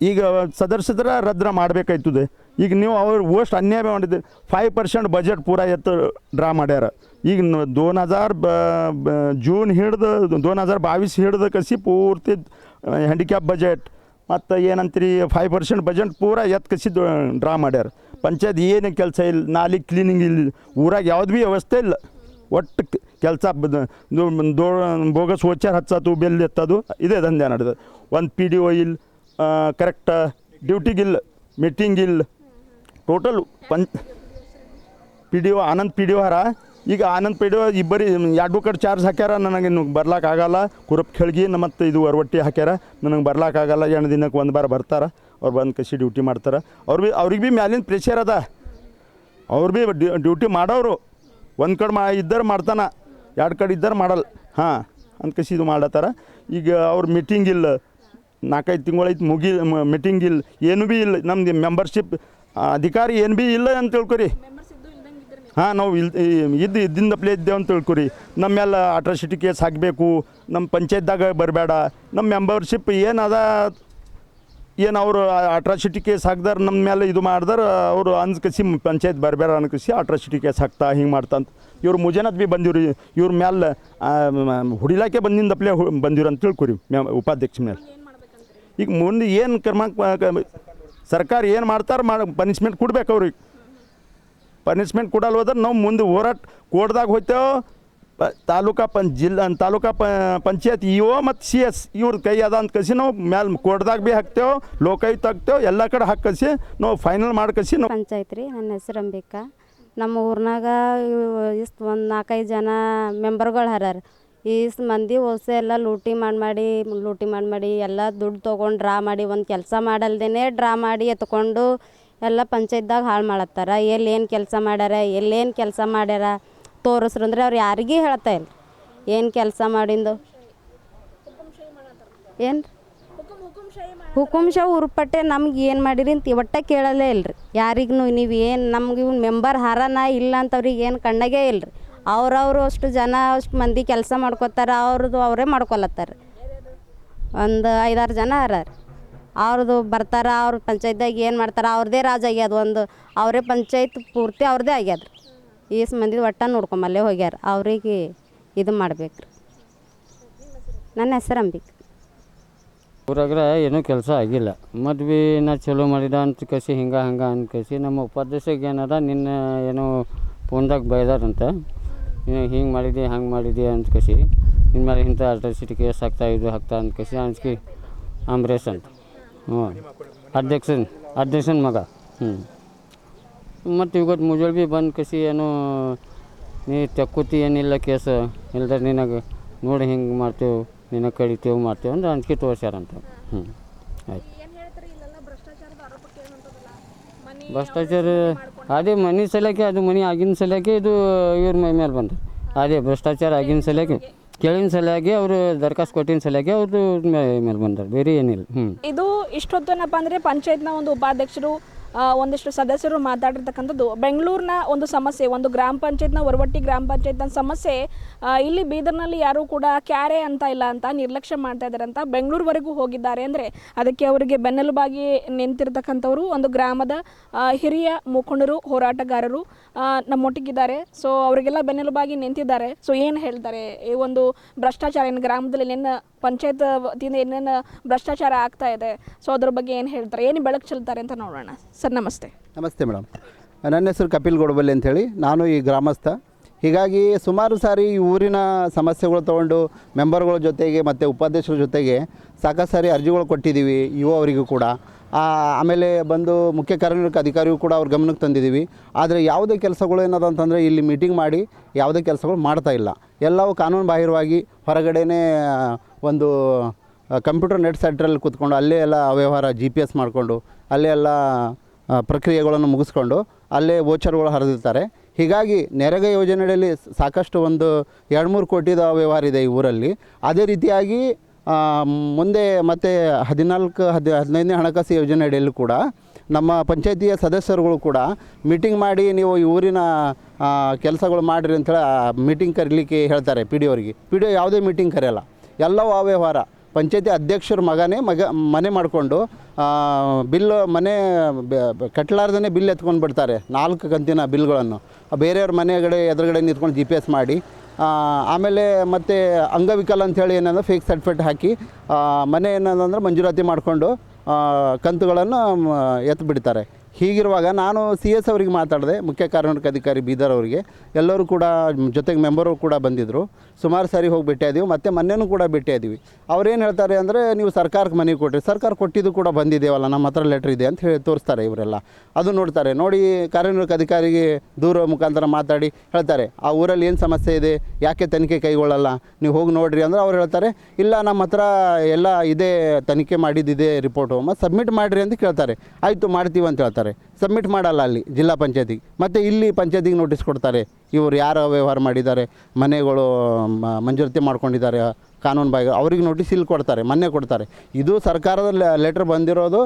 ಈಗ ಸದಸ್ಯರ ರದ್ರ ಮಾಡಬೇಕಾಯ್ತದೆ. ಈಗ ನೀವು ಅವ್ರು ಓಸ್ಟ್ ಅನ್ಯಾಯ ಮಾಡಿದ್ದೀರಿ ಫೈವ್ ಪರ್ಸೆಂಟ್ ಬಜೆಟ್ ಪೂರ ಎತ್ತು ಡ್ರಾ ಮಾಡ್ಯಾರ. ಈಗ ದೋನ್ ಹಜಾರ್ ಬ ಜೂನ್ ಹಿಡ್ದು, ದೋನ್ ಹಜಾರ್ ಬಾವಿಸ್ ಹಿಡ್ದು ಕಸಿ ಪೂರ್ತಿ ಹ್ಯಾಂಡಿಕ್ಯಾಪ್ ಬಜೆಟ್ ಮತ್ತು ಏನಂತೀರಿ ಫೈವ್ ಪರ್ಸೆಂಟ್ ಬಜೆಟ್ ಪೂರ ಎತ್ತು ಕಸಿ ಡ್ರಾ ಮಾಡ್ಯಾರ. ಪಂಚಾಯತ್ ಏನು ಕೆಲಸ ಇಲ್ಲ ನಾಲಿ ಕ್ಲೀನಿಂಗ್ ಇಲ್ಲ ಊರಾಗ ಯಾವ್ದು ಭೀ ವ್ಯವಸ್ಥೆ ಇಲ್ಲ. ಒಟ್ಟು ಕೆಲಸ ದೋ ಬೋಗಸ್ ಓಚಾರ ಹಚ್ಚೋದು, ಬೆಲ್ ಎತ್ತದು, ಇದೇ ದಂಧೆ ನಡೆದ ಒಂದು ಪಿ ಡಿ ಒ ಇಲ್ಲ ಕರೆಕ್ಟ್ ಡ್ಯೂಟಿಗಿಲ್ಲ ಮೀಟಿಂಗ್ ಇಲ್ಲ total punch P D O Anand P D O ಹರ. ಈಗ ಆನಂದ್ ಪಿ ಡಿ ಒ ಇಬ್ಬರಿ ಕಡೆ ಚಾರ್ಜ್ ಹಾಕ್ಯಾರ, ನನಗೆ ಬರ್ಲಾಕಾಗಲ್ಲ ಕುರಪ್ ಕೆಳಗಿ ಮತ್ತು ಇದು ಹೊರವಟ್ಟಿ ಹಾಕ್ಯಾರ, ನನಗೆ ಬರ್ಲಾಕಾಗಲ್ಲ ಎರಡು ದಿನಕ್ಕೆ ಒಂದು ಬಾರ ಬರ್ತಾರೆ, ಅವ್ರು ಬಂದು ಕಸಿ ಡ್ಯೂಟಿ ಮಾಡ್ತಾರೆ. ಅವ್ರು ಭೀ ಅವ್ರಿಗೆ ಭೀ ಮ್ಯಾಲಿನ ಪ್ರೆಷರ್ ಅದ. ಅವ್ರು ಭೀ ಡ್ಯೂಟಿ ಮಾಡೋರು ಒಂದು ಕಡೆ ಮಾ, ಇದ್ದರೆ ಮಾಡ್ತಾನ, ಎರಡು ಕಡೆ ಇದ್ದರೆ ಮಾಡಲ್ಲ ಹಾಂ ಅಂತ ಕಸಿ ಇದು ಮಾಡತ್ತಾರ. ಈಗ ಅವ್ರ ಮೀಟಿಂಗ್ ಇಲ್ಲ ನಾಲ್ಕೈದು ತಿಂಗಳೈತೆ ಮುಗಿ ಮೀಟಿಂಗ್ ಇಲ್ಲ, ಏನು ಭೀ ಇಲ್ಲ. ನಮ್ದು ಮೆಂಬರ್ಶಿಪ್ ಅಧಿಕಾರಿ ಏನು ಭೀ ಇಲ್ಲ ಅಂತ ತಿಳ್ಕೊರಿ. ಹಾಂ, ನಾವು ಇಲ್ ಇದ್ದು ಇದ್ದಿಂದಪ್ಲೇ ಇದ್ದೇವೆ ಅಂತ ತಿಳ್ಕೊರಿ. ನಮ್ಮೆಲ್ಲ ಮೇಲೆ ಅಟ್ರಾಸಿಟಿ ಕೇಸ್ ಹಾಕಬೇಕು ನಮ್ಮ ಪಂಚಾಯತ್ದಾಗ ಬರಬೇಡ ನಮ್ಮ ಮೆಂಬರ್ಶಿಪ್ ಏನದ ಏನು ಅವರು ಅಟ್ರಾಸಿಟಿ ಕೇಸ್ ಹಾಕ್ದಾರ ನಮ್ಮ ಮೇಲೆ ಇದು ಮಾಡ್ದಾರ, ಅವರು ಅನ್ಕಸಿ ಪಂಚಾಯತ್ ಬರಬೇಡ ಅನ್ಕಸಿ ಅಟ್ರಾಸಿಟಿ ಕೇಸ್ ಹಾಕ್ತಾ ಹಿಂಗೆ ಮಾಡ್ತಾ ಅಂತ. ಇವ್ರು ಮುಜಾನದ್ ಭೀ ಬಂದಿವ್ರಿ, ಇವ್ರ ಮೇಲೆ ಹುಡಿಲಾಕೆ ಬಂದಿಂದಪ್ಲೇ ಬಂದಿವ್ರು ಅಂತ ತಿಳ್ಕೊರಿ, ಮ್ಯಾ, ಉಪಾಧ್ಯಕ್ಷ ಮೇಲೆ ಈಗ ಮುಂದೆ ಏನು ಕ್ರಮ ಸರ್ಕಾರ ಏನು ಮಾಡ್ತಾರೆ ಮಾಡಿ ಪನಿಷ್ಮೆಂಟ್ ಕೊಡ್ಬೇಕು ಅವ್ರಿಗೆ. ಪನಿಷ್ಮೆಂಟ್ ಕೊಡಲ್ಲ ಹೋದ್ರೆ ನಾವು ಮುಂದೆ ಹೋರಾಟ ಕೋಟ್ದಾಗ ಹೋಗ್ತೇವೆ ಪ ತಾಲೂಕಾ ಪಂ ಜಿಲ್ಲಾ ತಾಲೂಕಾ ಪ ಪಂಚಾಯತ್ ಇ ಒ ಮತ್ತು ಸಿ ಎಸ್ ಇವ್ರ ಕೈ ಅದ ಅಂತ ಕಸಿ ನಾವು ಮ್ಯಾಲ ಕೋಟ್ದಾಗ ಭೀ ಹಾಕ್ತೇವೆ, ಲೋಕಾಯುಕ್ತ ಹಾಕ್ತೇವೆ, ಎಲ್ಲ ಕಡೆ ಹಾಕಸಿ ನಾವು ಫೈನಲ್ ಮಾಡ್ಕಸಿ ನಾವು ಪಂಚಾಯತ್ ರೀ, ನನ್ನ ಹೆಸರು ಅಂಬಿಕಾ. ನಮ್ಮ ಊರಿನಾಗ ಇಷ್ಟು ಒಂದು ನಾಲ್ಕೈದು ಜನ ಮೆಂಬರ್ಗಳು ಹರಾರ. ಇಷ್ಟು ಮಂದಿ ಹೊಸ ಎಲ್ಲ ಲೂಟಿ ಮಾಡಿ ಮಾಡಿ, ಲೂಟಿ ಮಾಡಿ ಮಾಡಿ, ಎಲ್ಲ ದುಡ್ಡು ತೊಗೊಂಡು ಡ್ರಾ ಮಾಡಿ, ಒಂದು ಕೆಲಸ ಮಾಡಲ್ದೇ ಡ್ರಾ ಮಾಡಿ ಎತ್ಕೊಂಡು ಎಲ್ಲ ಪಂಚಾಯತ್ದಾಗ ಹಾಳು ಮಾಡತ್ತಾರ. ಎಲ್ಲಿ ಏನು ಕೆಲಸ ಮಾಡ್ಯಾರ, ಎಲ್ಲೇನು ಕೆಲಸ ಮಾಡ್ಯಾರ ತೋರಿಸ್ರು ಅಂದ್ರೆ ಅವ್ರು ಯಾರಿಗೂ ಹೇಳ್ತಾ ಇಲ್ಲ ಏನು ಕೆಲಸ ಮಾಡಿಂದು? ಏನು ಹುಕುಂಶ ಉರುಪಟ್ಟೆ ನಮ್ಗೆ ಏನು ಮಾಡಿರಿ ಅಂತ ಒಟ್ಟೆ ಕೇಳಲೇ ಇಲ್ರಿ. ಯಾರಿಗೂ ನೀವು ಏನು ನಮ್ಗೆ ಇವ್ನು ಮೆಂಬರ್ ಹಾರನ ಇಲ್ಲ ಅಂತ ಅವ್ರಿಗೆ ಏನು ಕಣ್ಣಾಗೆ ಇಲ್ರಿ. ಅವ್ರವ್ರು ಅಷ್ಟು ಜನ ಅಷ್ಟು ಮಂದಿ ಕೆಲಸ ಮಾಡ್ಕೊತಾರೆ, ಅವ್ರದ್ದು ಅವರೇ ಮಾಡ್ಕೊಲತ್ತಾರೆ. ಒಂದು ಐದಾರು ಜನ ಅರ ಅವ್ರದ್ದು ಬರ್ತಾರೆ, ಅವ್ರ ಪಂಚಾಯತ್ದಾಗ ಏನು ಮಾಡ್ತಾರೆ ಅವ್ರದ್ದೇ ರಾಜ ಆಗ್ಯದ ಒಂದು. ಅವರೇ ಪಂಚಾಯತ್ ಪೂರ್ತಿ ಅವ್ರದ್ದೇ ಆಗ್ಯದ. ರೀ ಈಸ್ ಮಂದಿ ಒಟ್ಟು ನೋಡ್ಕೊಂಬಲ್ಲೇ ಹೋಗ್ಯಾರ. ಅವ್ರಿಗೆ ಇದು ಮಾಡ್ಬೇಕು ರೀ ನನ್ನ ಹೆಸರು ಅಂಬಿಕ್. ಊರಾಗ್ರೆ ಏನೂ ಕೆಲಸ ಆಗಿಲ್ಲ. ಮದ್ವೆ ನಾ ಚಲೋ ಮಾಡಿದ ಅಂತ ಕಸಿ ಹಿಂಗೆ ಹಂಗೆ ಅಂತ ಕಸಿ ನಮ್ಮ ಉಪಾಧ್ಯಕ್ಷಗೆ ಏನದ ನಿನ್ನ ಏನೋ ಫೋನ್ದಾಗ ಬೈದಾರಂತ. ಹಿಂಗೆ ಮಾಡಿದಿ ಹಂಗೆ ಮಾಡಿದಿ ಅಂತ ಕಸಿ. ಇನ್ಮೇಲೆ ಇಂಥ ಅಟ್ರಾಸಿಟಿ ಕೇಸ್ ಹಾಕ್ತಾ ಇದು ಹಾಕ್ತಾ ಅಂತ ಕಸಿ. ಅಂಜಿಕೆ ಅಂಬರೀಷ್ ಅಂತ. ಹ್ಞೂ. ಅಧ್ಯಕ್ಷನ್ ಅಧ್ಯಕ್ಷನ ಮಗ. ಹ್ಞೂ. ಮತ್ತು ಇವತ್ತು ಮುಂಜಾನೆ ಭೀ ಬಂದು ಕಸಿ ಏನು ನೀ ತೆಕ್ಕೂತಿ ಏನಿಲ್ಲ ಕೇಸ. ಇಲ್ದ್ರೆ ನಿನಗೆ ನೋಡಿ ಹಿಂಗೆ ಮಾಡ್ತೇವೆ ನಿನಗೆ ಕಡಿತೇವೆ ಮಾಡ್ತೇವೆ ಅಂದ್ರೆ ಅಂಜಿಕೆ ತೋರಿಸ್ಯಾರಂತ. ಹ್ಞೂ. ಆಯ್ತು. ಭ್ರಷ್ಟಾಚಾರ ಅದೇ ಮನೆ ಸಲಕ್ಕೆ, ಅದು ಮನೆ ಆಗಿನ ಸಲಕ್ಕೆ ಇದು ಇವ್ರ ಮೈ ಮೇಲೆ ಬಂತು. ಅದೇ ಭ್ರಷ್ಟಾಚಾರ ಆಗಿನ ಸಲಕ್ಕೆ, ಕೇಳಿನ ಸಲುವಾಗಿ ಅವರು ದರಖಾಸ್ತು ಕೊಟ್ಟಿನ ಸಲಾಗಿ ಅವ್ರದ್ದು ಮೈ ಮೇಲೆ ಬಂದರು. ಬೇರೆ ಏನಿಲ್ಲ. ಹ್ಞೂ ಇದು ಇಷ್ಟೊತ್ತೇನಪ್ಪ ಅಂದರೆ ಪಂಚಾಯತ್ನ ಒಂದು ಉಪಾಧ್ಯಕ್ಷರು ಒಂದಿಷ್ಟು ಸದಸ್ಯರು ಮಾತಾಡಿರ್ತಕ್ಕಂಥದ್ದು. ಬೆಂಗಳೂರಿನ ಒಂದು ಸಮಸ್ಯೆ, ಒಂದು ಗ್ರಾಮ ಪಂಚಾಯತ್ನ ಹೊರವಟ್ಟಿ ಗ್ರಾಮ ಪಂಚಾಯತ್ನ ಸಮಸ್ಯೆ ಇಲ್ಲಿ ಬೀದರ್ನಲ್ಲಿ ಯಾರೂ ಕೂಡ ಕ್ಯಾರೆ ಅಂತ ಇಲ್ಲ ಅಂತ, ನಿರ್ಲಕ್ಷ್ಯ ಮಾಡ್ತಾ ಇದ್ದಾರೆ ಅಂತ ಬೆಂಗಳೂರುವರೆಗೂ ಹೋಗಿದ್ದಾರೆ ಅಂದರೆ ಅದಕ್ಕೆ ಅವರಿಗೆ ಬೆನ್ನೆಲುಬಾಗಿ ನಿಂತಿರ್ತಕ್ಕಂಥವರು ಒಂದು ಗ್ರಾಮದ ಹಿರಿಯ ಮುಖಂಡರು, ಹೋರಾಟಗಾರರು ನಮ್ಮೊಟ್ಟಿಗಿದ್ದಾರೆ. ಸೊ ಅವರಿಗೆಲ್ಲ ಬೆನ್ನೆಲುಬಾಗಿ ನಿಂತಿದ್ದಾರೆ. ಸೊ ಏನು ಹೇಳ್ತಾರೆ? ಈ ಒಂದು ಭ್ರಷ್ಟಾಚಾರ ಏನು ಗ್ರಾಮದಲ್ಲಿ ಏನೇನು ಪಂಚಾಯತ್ ವತಿಯಿಂದ ಏನೇನು ಭ್ರಷ್ಟಾಚಾರ ಆಗ್ತಾ ಇದೆ? ಸೊ ಅದ್ರ ಬಗ್ಗೆ ಏನು ಹೇಳ್ತಾರೆ? ಏನು ಬೆಳಕು ಚೆಲ್ತಾರೆ ಅಂತ ನೋಡೋಣ. ಸರ್, ನಮಸ್ತೆ. ನಮಸ್ತೆ ಮೇಡಮ್. ನನ್ನ ಹೆಸರು ಕಪಿಲ್ ಗೊಡಬಲ್ಲಿ ಅಂಥೇಳಿ ನಾನು ಈ ಗ್ರಾಮಸ್ಥ. ಹೀಗಾಗಿ ಸುಮಾರು ಸಾರಿ ಈ ಊರಿನ ಸಮಸ್ಯೆಗಳು ತೊಗೊಂಡು ಮೆಂಬರ್ಗಳ ಜೊತೆಗೆ ಮತ್ತು ಉಪಾಧ್ಯಕ್ಷರ ಜೊತೆಗೆ ಸಾಕಷ್ಟು ಸಾರಿ ಅರ್ಜಿಗಳು ಕೊಟ್ಟಿದ್ದೀವಿ ಯುವ ಅವರಿಗೂ ಕೂಡ ಆಮೇಲೆ ಬಂದು ಮುಖ್ಯ ಕಾರ್ಯನಿರ್ವಾಹಕ ಅಧಿಕಾರಿಗೂ ಕೂಡ ಅವ್ರ ಗಮನಕ್ಕೆ ತಂದಿದ್ದೀವಿ. ಆದರೆ ಯಾವುದೇ ಕೆಲಸಗಳು ಏನದ ಅಂತಂದರೆ ಇಲ್ಲಿ ಮೀಟಿಂಗ್ ಮಾಡಿ ಯಾವುದೇ ಕೆಲಸಗಳು ಮಾಡ್ತಾ ಇಲ್ಲ. ಎಲ್ಲವೂ ಕಾನೂನು ಬಾಹಿರವಾಗಿ ಹೊರಗಡೆನೇ ಒಂದು ಕಂಪ್ಯೂಟರ್ ನೆಟ್ ಸೆಂಟ್ರಲ್ಲಿ ಕೂತ್ಕೊಂಡು ಅಲ್ಲೇ ಎಲ್ಲ ಅವ್ಯವಹಾರ ಜಿ ಪಿ ಎಸ್ ಮಾಡಿಕೊಂಡು, ಅಲ್ಲೇ ಎಲ್ಲ ಪ್ರಕ್ರಿಯೆಗಳನ್ನು ಮುಗಿಸ್ಕೊಂಡು ಅಲ್ಲೇ ವೋಚರ್ಗಳು ಹರಿದಿರ್ತಾರೆ. ಹೀಗಾಗಿ ನೆರೆಗ ಯೋಜನೆಯಲ್ಲಿ ಸಾಕಷ್ಟು ಒಂದು ಎರಡು ಮೂರು ಕೋಟಿದ ವ್ಯವಹಾರ ಇದೆ ಈ ಊರಲ್ಲಿ. ಅದೇ ರೀತಿಯಾಗಿ ಮುಂದೆ ಮತ್ತೆ ಹದಿನಾಲ್ಕು, ಹದಿ, ಹದಿನೈದನೇ ಹಣಕಾಸು ಯೋಜನೆ ಅಡಿಯಲ್ಲೂ ಕೂಡ ನಮ್ಮ ಪಂಚಾಯತಿಯ ಸದಸ್ಯರುಗಳು ಕೂಡ ಮೀಟಿಂಗ್ ಮಾಡಿ ನೀವು ಈ ಊರಿನ ಕೆಲಸಗಳು ಮಾಡಿರಿ ಅಂತೇಳಿ ಮೀಟಿಂಗ್ ಕರೀಲಿಕ್ಕೆ ಹೇಳ್ತಾರೆ ಪಿ ಡಿ ಅವರಿಗೆ. ಪಿ ಡಿ ಯಾವುದೇ ಮೀಟಿಂಗ್ ಕರೆಯಲ್ಲ. ಎಲ್ಲವೂ ಅವ್ಯವಹಾರ ಪಂಚಾಯತಿ ಅಧ್ಯಕ್ಷರ ಮಗನೇ ಮಗ, ಮನೆ ಮಾಡಿಕೊಂಡು ಬಿಲ್, ಮನೆ ಕಟ್ಟಲಾರ್ದೇ ಬಿಲ್ ಎತ್ಕೊಂಡು ಬಿಡ್ತಾರೆ, ನಾಲ್ಕು ಕಂತಿನ ಬಿಲ್ಗಳನ್ನು. ಬೇರೆಯವ್ರ ಮನೆಗಡೆ ಎದುರುಗಡೆ ನಿಂತ್ಕೊಂಡು ಜಿ ಪಿ ಎಸ್ ಮಾಡಿ ಆಮೇಲೆ ಮತ್ತು ಅಂಗವಿಕಲ ಅಂಥೇಳಿ ಏನಂದ್ರೆ ಫೇಕ್ ಸರ್ಟಿಫಿಕೇಟ್ ಹಾಕಿ ಮನೆ ಏನಂದ್ರೆ ಮಂಜೂರಾತಿ ಮಾಡಿಕೊಂಡು ಕಂತುಗಳನ್ನು ಎತ್ತು ಬಿಡ್ತಾರೆ ಹೀಗಿರುವಾಗ ನಾನು ಸಿ ಎಸ್ ಅವರಿಗೆ ಮಾತಾಡಿದೆ, ಮುಖ್ಯ ಕಾರ್ಯನಿರ್ವಾಹಕ ಅಧಿಕಾರಿ ಬೀದರ್ ಅವರಿಗೆ. ಎಲ್ಲರೂ ಕೂಡ, ಜೊತೆಗೆ ಮೆಂಬರು ಕೂಡ ಬಂದಿದ್ದರು ಸುಮಾರು ಸಾರಿ ಹೋಗಿ ಭೇಟಿಯಾದೀವಿ ಮತ್ತು ಮೊನ್ನೆನೂ ಕೂಡ ಭೇಟಿಯಾದೀವಿ ಅವ್ರೇನು ಹೇಳ್ತಾರೆ ಅಂದರೆ, ನೀವು ಸರ್ಕಾರಕ್ಕೆ ಮನೆ ಕೊಟ್ಟಿರಿ ಸರ್ಕಾರ ಕೊಟ್ಟಿದ್ದು ಕೂಡ ಬಂದಿದ್ದೇವಲ್ಲ ನಮ್ಮ ಹತ್ರ ಲೆಟ್ರ್ ಇದೆ ಅಂತ ಹೇಳಿ ತೋರಿಸ್ತಾರೆ ಇವರೆಲ್ಲ. ಅದು ನೋಡ್ತಾರೆ. ನೋಡಿ, ಕಾರ್ಯನಿರ್ವಾಹಕ ಅಧಿಕಾರಿಗೆ ದೂರ ಮುಖಾಂತರ ಮಾತಾಡಿ ಹೇಳ್ತಾರೆ, ಆ ಊರಲ್ಲಿ ಏನು ಸಮಸ್ಯೆ ಇದೆ, ಯಾಕೆ ತನಿಖೆ ಕೈಗೊಳ್ಳಲ್ಲ? ನೀವು ಹೋಗಿ ನೋಡಿರಿ ಅಂದ್ರೆ ಅವ್ರು ಹೇಳ್ತಾರೆ, ಇಲ್ಲ, ನಮ್ಮ ಹತ್ರ ಎಲ್ಲ ಇದೇ ತನಿಖೆ ಮಾಡಿದ್ದಿದೆ ರಿಪೋರ್ಟು ಮತ್ತು ಸಬ್ಮಿಟ್ ಮಾಡಿರಿ ಅಂತ ಕೇಳ್ತಾರೆ. ಆಯಿತು, ಮಾಡ್ತೀವಿ ಅಂತ ಹೇಳ್ತಾರೆ. ಸಬ್ಮಿಟ್ ಮಾಡಲ್ಲ ಅಲ್ಲಿ, ಜಿಲ್ಲಾ ಪಂಚಾಯತಿಗೆ. ಮತ್ತು ಇಲ್ಲಿ ಪಂಚಾಯತಿಗೆ ನೋಟಿಸ್ ಕೊಡ್ತಾರೆ. ಇವರು ಯಾರು ವ್ಯವಹಾರ ಮಾಡಿದ್ದಾರೆ, ಮನೆಗಳು ಮಂಜೂರಾತಿ ಮಾಡ್ಕೊಂಡಿದ್ದಾರೆ, ಕಾನೂನು ಬಾಯಿ ಅವ್ರಿಗೆ ನೋಟಿಸ್ ಇಲ್ಲಿ ಕೊಡ್ತಾರೆ, ಮೊನ್ನೆ ಕೊಡ್ತಾರೆ. ಇದು ಸರ್ಕಾರದ ಲೆಟ್ರ್ ಬಂದಿರೋದು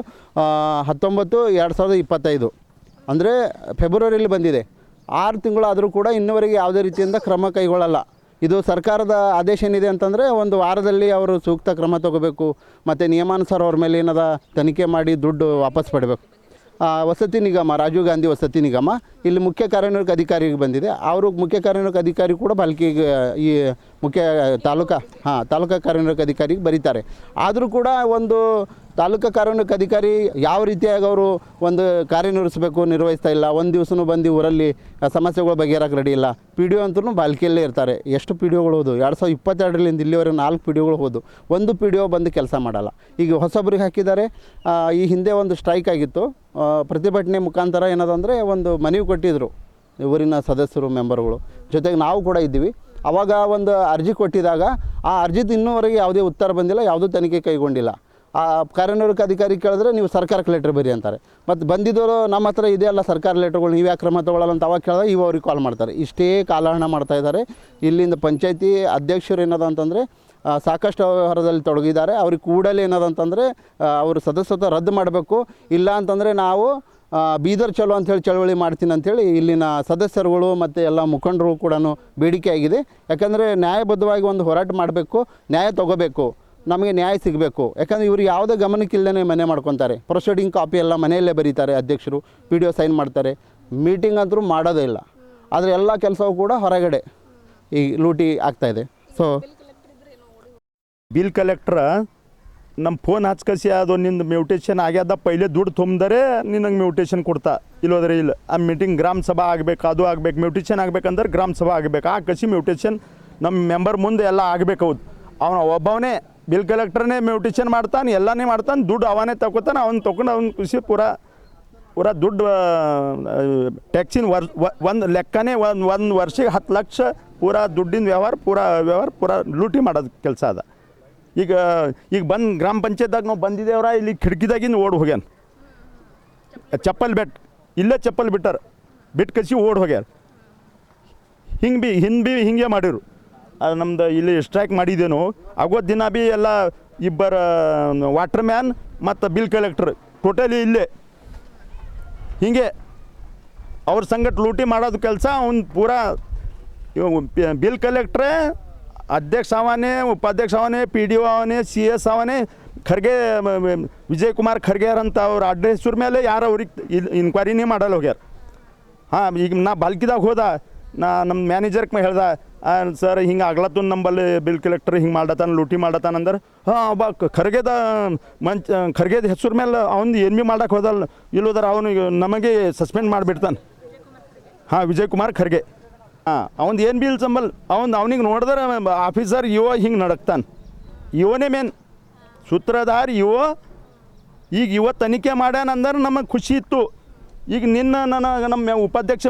ಹತ್ತೊಂಬತ್ತು, ಎರಡು ಸಾವಿರದ ಇಪ್ಪತ್ತೈದು. ಅಂದರೆ ಫೆಬ್ರವರಿಯಲ್ಲಿ ಬಂದಿದೆ. ಆರು ತಿಂಗಳಾದರೂ ಕೂಡ ಇನ್ನುವರೆಗೆ ಯಾವುದೇ ರೀತಿಯಿಂದ ಕ್ರಮ ಕೈಗೊಳ್ಳಲ್ಲ. ಇದು ಸರ್ಕಾರದ ಆದೇಶ ಏನಿದೆ ಅಂತಂದರೆ ಒಂದು ವಾರದಲ್ಲಿ ಅವರು ಸೂಕ್ತ ಕ್ರಮ ತಗೋಬೇಕು, ಮತ್ತು ನಿಯಮಾನುಸಾರ ಅವ್ರ ಮೇಲೆ ಏನದ ತನಿಖೆ ಮಾಡಿ ದುಡ್ಡು ವಾಪಸ್ ಪಡಬೇಕು. ವಸತಿ ನಿಗಮ, ರಾಜೀವ್ ಗಾಂಧಿ ವಸತಿ ನಿಗಮ, ಇಲ್ಲಿ ಮುಖ್ಯ ಕಾರ್ಯನಿರ್ವಾಹಕ ಅಧಿಕಾರಿಗೆ ಬಂದಿದೆ. ಅವರು ಮುಖ್ಯ ಕಾರ್ಯನಿರ್ವಾಹಕ ಅಧಿಕಾರಿ ಕೂಡ ಬಾಲ್ಕಿಗೆ ಈ ಮುಖ್ಯ ತಾಲೂಕಾ, ಹಾಂ, ತಾಲೂಕಾ ಕಾರ್ಯನಿರ್ವಾಹಕ ಅಧಿಕಾರಿಗೆ ಬರೀತಾರೆ. ಆದರೂ ಕೂಡ ಒಂದು ತಾಲೂಕಾ ಕಾರ್ಯನಿರ್ವಾಹಕ ಅಧಿಕಾರಿ ಯಾವ ರೀತಿಯಾಗಿ ಅವರು ಒಂದು ಕಾರ್ಯನಿರ್ವಹಿಸಬೇಕು ನಿರ್ವಹಿಸ್ತಾ ಇಲ್ಲ, ಒಂದು ದಿವಸನೂ ಬಂದು ಊರಲ್ಲಿ ಸಮಸ್ಯೆಗಳು ಬಗೆಹರಕ್ಕೆ ರೆಡಿ ಇಲ್ಲ. ಪಿ ಡಿ ಒ ಅಂತೂ ಬಾಲ್ಕಿಯಲ್ಲೇ ಇರ್ತಾರೆ. ಎಷ್ಟು ಪಿ ಡಿ ಒಗಳು ಹೋದು? ಎರಡು ಸಾವಿರದ ಇಪ್ಪತ್ತೆರಡರಿಂದ ಇಲ್ಲಿವರೆಗೆ ನಾಲ್ಕು ಪಿ ಡಿ ಒಗಳು ಹೋದು. ಒಂದು ಪಿ ಡಿ ಒ ಬಂದು ಕೆಲಸ ಮಾಡಲ್ಲ. ಈಗ ಹೊಸೊಬ್ಬರಿಗೆ ಹಾಕಿದ್ದಾರೆ. ಈ ಹಿಂದೆ ಒಂದು ಸ್ಟ್ರೈಕ್ ಆಗಿತ್ತು. ಪ್ರತಿಭಟನೆ ಮುಖಾಂತರ ಏನದಂದರೆ ಒಂದು ಮನವಿ ಕೊಟ್ಟಿದ್ದರು ಊರಿನ ಸದಸ್ಯರು ಮೆಂಬರ್ಗಳು ಜೊತೆಗೆ ನಾವು ಕೂಡ ಇದ್ದೀವಿ. ಅವಾಗ ಒಂದು ಅರ್ಜಿ ಕೊಟ್ಟಿದಾಗ ಆ ಅರ್ಜಿದು ಇನ್ನೂವರೆಗೆ ಯಾವುದೇ ಉತ್ತರ ಬಂದಿಲ್ಲ, ಯಾವುದೂ ತನಿಖೆ ಕೈಗೊಂಡಿಲ್ಲ. ಆ ಕಾರ್ಯನಿರ್ವಾಹಕ ಅಧಿಕಾರಿ ಕೇಳಿದ್ರೆ ನೀವು ಸರ್ಕಾರಕ್ಕೆ ಲೆಟ್ರ್ ಬರಿ ಅಂತಾರೆ. ಮತ್ತು ಬಂದಿದ್ದವರು ನಮ್ಮ ಹತ್ರ ಇದೆಯಲ್ಲ ಸರ್ಕಾರ ಲೆಟ್ರ್ಗಳು ನೀವು ಯಾಕೆ ಕ್ರಮ ತೊಗೊಳ್ಳಲ್ಲ ಅಂತ ಅವಾಗ ಕೇಳಿದಾಗ ಇವು ಅವ್ರಿಗೆ ಕಾಲ್ ಮಾಡ್ತಾರೆ. ಇಷ್ಟೇ ಕಾಲಹರಣ ಮಾಡ್ತಾ ಇದ್ದಾರೆ. ಇಲ್ಲಿಂದ ಪಂಚಾಯತಿ ಅಧ್ಯಕ್ಷರು ಏನದ ಅಂತಂದರೆ ಸಾಕಷ್ಟು ವ್ಯವಹಾರದಲ್ಲಿ ತೊಡಗಿದ್ದಾರೆ. ಅವ್ರಿಗೆ ಕೂಡಲೇ ಏನದಂತಂದರೆ ಅವರು ಸದಸ್ಯತ್ವ ರದ್ದು ಮಾಡಬೇಕು. ಇಲ್ಲ ಅಂತಂದರೆ ನಾವು ಬೀದರ್ ಚಲೋ ಅಂಥೇಳಿ ಚಳವಳಿ ಮಾಡ್ತೀನಿ ಅಂಥೇಳಿ ಇಲ್ಲಿನ ಸದಸ್ಯರುಗಳು ಮತ್ತು ಎಲ್ಲ ಮುಖಂಡರು ಕೂಡ ಬೇಡಿಕೆ ಆಗಿದೆ ಯಾಕಂದರೆ ನ್ಯಾಯಬದ್ಧವಾಗಿ ಒಂದು ಹೋರಾಟ ಮಾಡಬೇಕು ನ್ಯಾಯ ತಗೋಬೇಕು ನಮಗೆ ನ್ಯಾಯ ಸಿಗಬೇಕು. ಯಾಕಂದರೆ ಇವರು ಯಾವುದೇ ಗಮನಕ್ಕಿಲ್ಲದೇ ಮನೆ ಮಾಡ್ಕೊತಾರೆ. ಪ್ರೊಸೀಡಿಂಗ್ ಕಾಪಿ ಎಲ್ಲ ಮನೆಯಲ್ಲೇ ಬರೀತಾರೆ ಅಧ್ಯಕ್ಷರು ಪಿ ಡಿ ಒ ಸೈನ್ ಮಾಡ್ತಾರೆ. ಮೀಟಿಂಗ್ ಅಂತೂ ಮಾಡೋದೇ ಇಲ್ಲ. ಆದರೆ ಎಲ್ಲ ಕೆಲಸವೂ ಕೂಡ ಹೊರಗಡೆ ಈ ಲೂಟಿ ಆಗ್ತಾಯಿದೆ ಸೊ ಬಿಲ್ ಕಲೆಕ್ಟ್ರ ನಮ್ಮ ಫೋನ್ ಹಚ್ಕಸಿ, ಅದು ನಿಂದು ಮ್ಯೂಟೇಷನ್ ಆಗ್ಯದ, ಪೈಲೆ ದುಡ್ಡು ತುಂಬಿದರೆ ನಿನಗೆ ಮ್ಯೂಟೇಷನ್ ಕೊಡ್ತಾ. ಇಲ್ಲೋದ್ರೆ ಇಲ್ಲ. ಆ ಮೀಟಿಂಗ್ ಗ್ರಾಮ ಸಭಾ ಆಗ್ಬೇಕು, ಅದು ಆಗ್ಬೇಕು ಮ್ಯೂಟೇಷನ್ ಆಗ್ಬೇಕಂದ್ರೆ ಗ್ರಾಮ ಸಭಾ ಆಗ್ಬೇಕು. ಆ ಕಸಿ ಮ್ಯೂಟೇಷನ್ ನಮ್ಮ ಮೆಂಬರ್ ಮುಂದೆ ಎಲ್ಲ ಆಗ್ಬೇಕು ಹೌದು ಅವನ ಒಬ್ಬವನೇ ಬಿಲ್ ಕಲೆಕ್ಟರ್ನೇ ಮ್ಯೂಟೇಷನ್ ಮಾಡ್ತಾನೆ, ಎಲ್ಲನೇ ಮಾಡ್ತಾನೆ, ದುಡ್ಡು ಅವನೇ ತಗೋತಾನೆ, ಅವ್ನು ತೊಗೊಂಡು ಅವ್ನ ಖುಷಿ ಪೂರಾ, ಪೂರ ದುಡ್ಡು ಟ್ಯಾಕ್ಸಿನ ವರ್ ಒಂದು ಲೆಕ್ಕನೇ ಒಂದು ಒಂದು ವರ್ಷಕ್ಕೆ ಹತ್ತು ಲಕ್ಷ ಪೂರ ದುಡ್ಡಿನ ವ್ಯವಹಾರ, ಪೂರ ವ್ಯವಹಾರ, ಪೂರ ಲೂಟಿ ಮಾಡೋದು ಕೆಲಸ ಅದ. ಈಗ ಈಗ ಬಂದು ಗ್ರಾಮ ಪಂಚಾಯತ್ದಾಗ ನಾವು ಬಂದಿದ್ದೇವ್ರ ಇಲ್ಲಿ ಕಿಟಕಿದಾಗಿಂದ ಓಡ್ ಹೋಗ್ಯಾನ. ಚಪ್ಪಲ್ ಬೆಟ್, ಇಲ್ಲೇ ಚಪ್ಪಲ್ ಬಿಟ್ಟಾರ. ಬಿಟ್ಟು ಕಸಿ ಓಡ್ ಹೋಗ್ಯಾರ. ಹಿಂಗೆ ಬಿ, ಹಿಂದೆ ಬಿ ಹಿಂಗೆ ಮಾಡಿರು. ಅದು ನಮ್ದು ಇಲ್ಲಿ ಸ್ಟ್ರೈಕ್ ಮಾಡಿದ್ದೇನು ಆಗೋ ದಿನ ಬಿ ಎಲ್ಲ ಇಬ್ಬರ, ವಾಟರ್ ಮ್ಯಾನ್ ಮತ್ತು ಬಿಲ್ ಕಲೆಕ್ಟರ್. ಟೋಟಲಿ ಇಲ್ಲೇ. ಹೀಗೆ ಅವ್ರ ಸಂಗಟ ಲೂಟಿ ಮಾಡೋದು ಕೆಲಸ, ಅವ್ನು ಪೂರಾ ಬಿಲ್ ಕಲೆಕ್ಟ್ರೇ ಅಧ್ಯಕ್ಷ ಅವನೇ ಉಪಾಧ್ಯಕ್ಷ ಅವನೇ ಪಿ ಡಿ ಒ ಅವನೇ ಸಿ ಎಸ್ ಅವನೇ ಖರ್ಗೆ ವಿಜಯ್ ಕುಮಾರ್ ಖರ್ಗೆ ಅಂತ ಅವ್ರ ಅಡ್ಡ ಹೆಸರು ಮೇಲೆ ಯಾರು ಅವ್ರಿಗೆ ಇನ್ಕ್ವೈರಿನೇ ಮಾಡಲ್ಲ ಹೋಗ್ಯಾರ. ಹಾಂ, ಈಗ ನಾ ಬಾಲ್ಕಿದಾಗ ಹೋದ, ನಾ ನಮ್ಮ ಮ್ಯಾನೇಜರ್ಗೆ ಹೇಳ್ದೆ ಸರ್, ಹಿಂಗೆ ಆಗ್ಲತ್ತು ನಂಬಲ್ಲಿ ಬಿಲ್ ಕಲೆಕ್ಟರ್ ಹಿಂಗೆ ಮಾಡತ್ತಾನ ಲೂಟಿ ಮಾಡತ್ತಾನ ಅಂದ್ರೆ. ಹಾಂ, ಒಬ್ಬ ಖರ್ಗೆದ ಮಂಚ್ ಖರ್ಗೆದ ಹೆಸರು ಮೇಲೆ ಅವ್ನು ಏನು ಭೀ ಮಾಡಕ್ಕೆ ಹೋದಲ್ಲ ಇಲ್ಲೋದ್ರೆ ಅವನು ನಮಗೆ ಸಸ್ಪೆಂಡ್ ಮಾಡಿಬಿಡ್ತಾನೆ. ಹಾಂ, ವಿಜಯ್ ಕುಮಾರ್ ಖರ್ಗೆ. ಹಾಂ. ಅವ್ನು ಏನು ಬೀಲ್ ಸಂಬಲ್ ಅವ್ನು ಅವನಿಗೆ ನೋಡಿದ್ರೆ ಆಫೀಸರ್ ಇವ ಹಿಂಗೆ ನಡಕ್ತಾನೆ. ಇವನೇ ಮೇನ್ ಸೂತ್ರಧಾರ ಇವ ಈಗ ಇವ ತನಿಖೆ ಮಾಡ್ಯಾನಂದ್ರೆ ನಮಗೆ ಖುಷಿ ಇತ್ತು. ಈಗ ನಿನ್ನ ನನ್ನ ನಮ್ಮ ಉಪಾಧ್ಯಕ್ಷ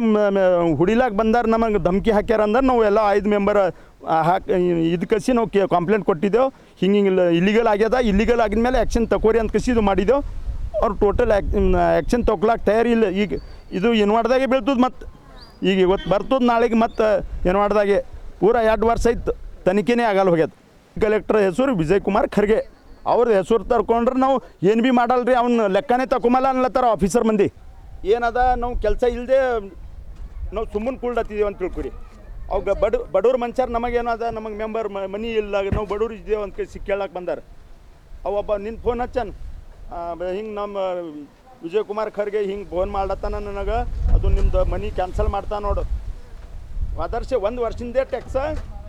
ಹುಡಿಲಾಕ್ ಬಂದಾರ ನಮಗೆ ಧಮಕಿ ಹಾಕ್ಯಾರ ಅಂದ್ರೆ ನಾವು ಎಲ್ಲ ಐದು ಮೆಂಬರ್ ಹಾಕಿ ಇದು ಕಸಿ ನಾವು ಕೇ, ಕಂಪ್ಲೇಂಟ್ ಕೊಟ್ಟಿದ್ದೆವು. ಹಿಂಗೆ ಹಿಂಗೆ ಇಲ್ಲಿಗಲ್ ಆಗ್ಯದ. ಇಲ್ಲಿಗಲ್ ಆಗಿದ್ಮೇಲೆ ಆ್ಯಕ್ಷನ್ ತಕೋರಿ ಅಂತ ಕಸಿ ಇದು ಮಾಡಿದ್ದೆವು. ಅವ್ರು ಟೋಟಲ್ ಆ್ಯಕ್ಷನ್ ತಗೊಳಕ್ಕೆ ತಯಾರಿ ಇಲ್ಲ. ಈಗ ಇದು ಎನ್ವಾಡ್ದಾಗೆ ಬೀಳ್ತದೆ ಮತ್ತು. ಈಗ ಇವತ್ತು ಬರ್ತದ ನಾಳೆಗೆ ಮತ್ತೆ ಏನು ಮಾಡ್ದಾಗೆ? ಪೂರ ಎರಡು ವರ್ಷ ಇತ್ತು ತನಿಖೆನೇ ಆಗಲ್ಲ ಹೋಗ್ಯದ. ಕಲೆಕ್ಟರ್ ಹೆಸರು ವಿಜಯ್ ಕುಮಾರ್ ಖರ್ಗೆ. ಅವ್ರ ಹೆಸರು ತರ್ಕೊಂಡ್ರೆ ನಾವು ಏನು ಭೀ ರೀ ಅವ್ನ ಲೆಕ್ಕನೇ ತಗೊಂಬಲ್ಲ ಅನ್ಲತ್ತಾರ ಆಫೀಸರ್ ಮಂದಿ. ಏನದ, ನಾವು ಕೆಲಸ ಇಲ್ಲದೆ ನಾವು ಸುಮ್ಮನೆ ಕುಳ್ಳತ್ತಿದ್ದೀವಿ ಅಂತ ತಿಳ್ಕೊರಿ. ಅವಾಗ ಬಡ, ಬಡವ್ರ ಮನುಷ್ಯರು ನಮಗೇನದ ನಮಗೆ ಮೆಂಬರ್ ಮನಿ ಇಲ್ಲ, ನಾವು ಬಡವ್ರು ಇದ್ದೇವೆ ಅಂತ ಸಿಕ್ಕಿ ಕೇಳಕ್ಕೆ ಬಂದಾರ. ಅವೊಬ್ಬ ನಿನ್ನ ಫೋನ್ ಹಚ್ಚನ್. ಹಿಂಗೆ ನಮ್ಮ ವಿಜಯ್ ಕುಮಾರ್ ಖರ್ಗೆ ಹಿಂಗೆ ಫೋನ್ ಮಾಡತ್ತಾನ ನನಗೆ. ಅದು ನಿಮ್ದು ಮನಿ ಕ್ಯಾನ್ಸಲ್ ಮಾಡ್ತಾ ನೋಡು. ಅದರ್ಶೆ ಒಂದು ವರ್ಷದಿಂದೇ ಟ್ಯಾಕ್ಸ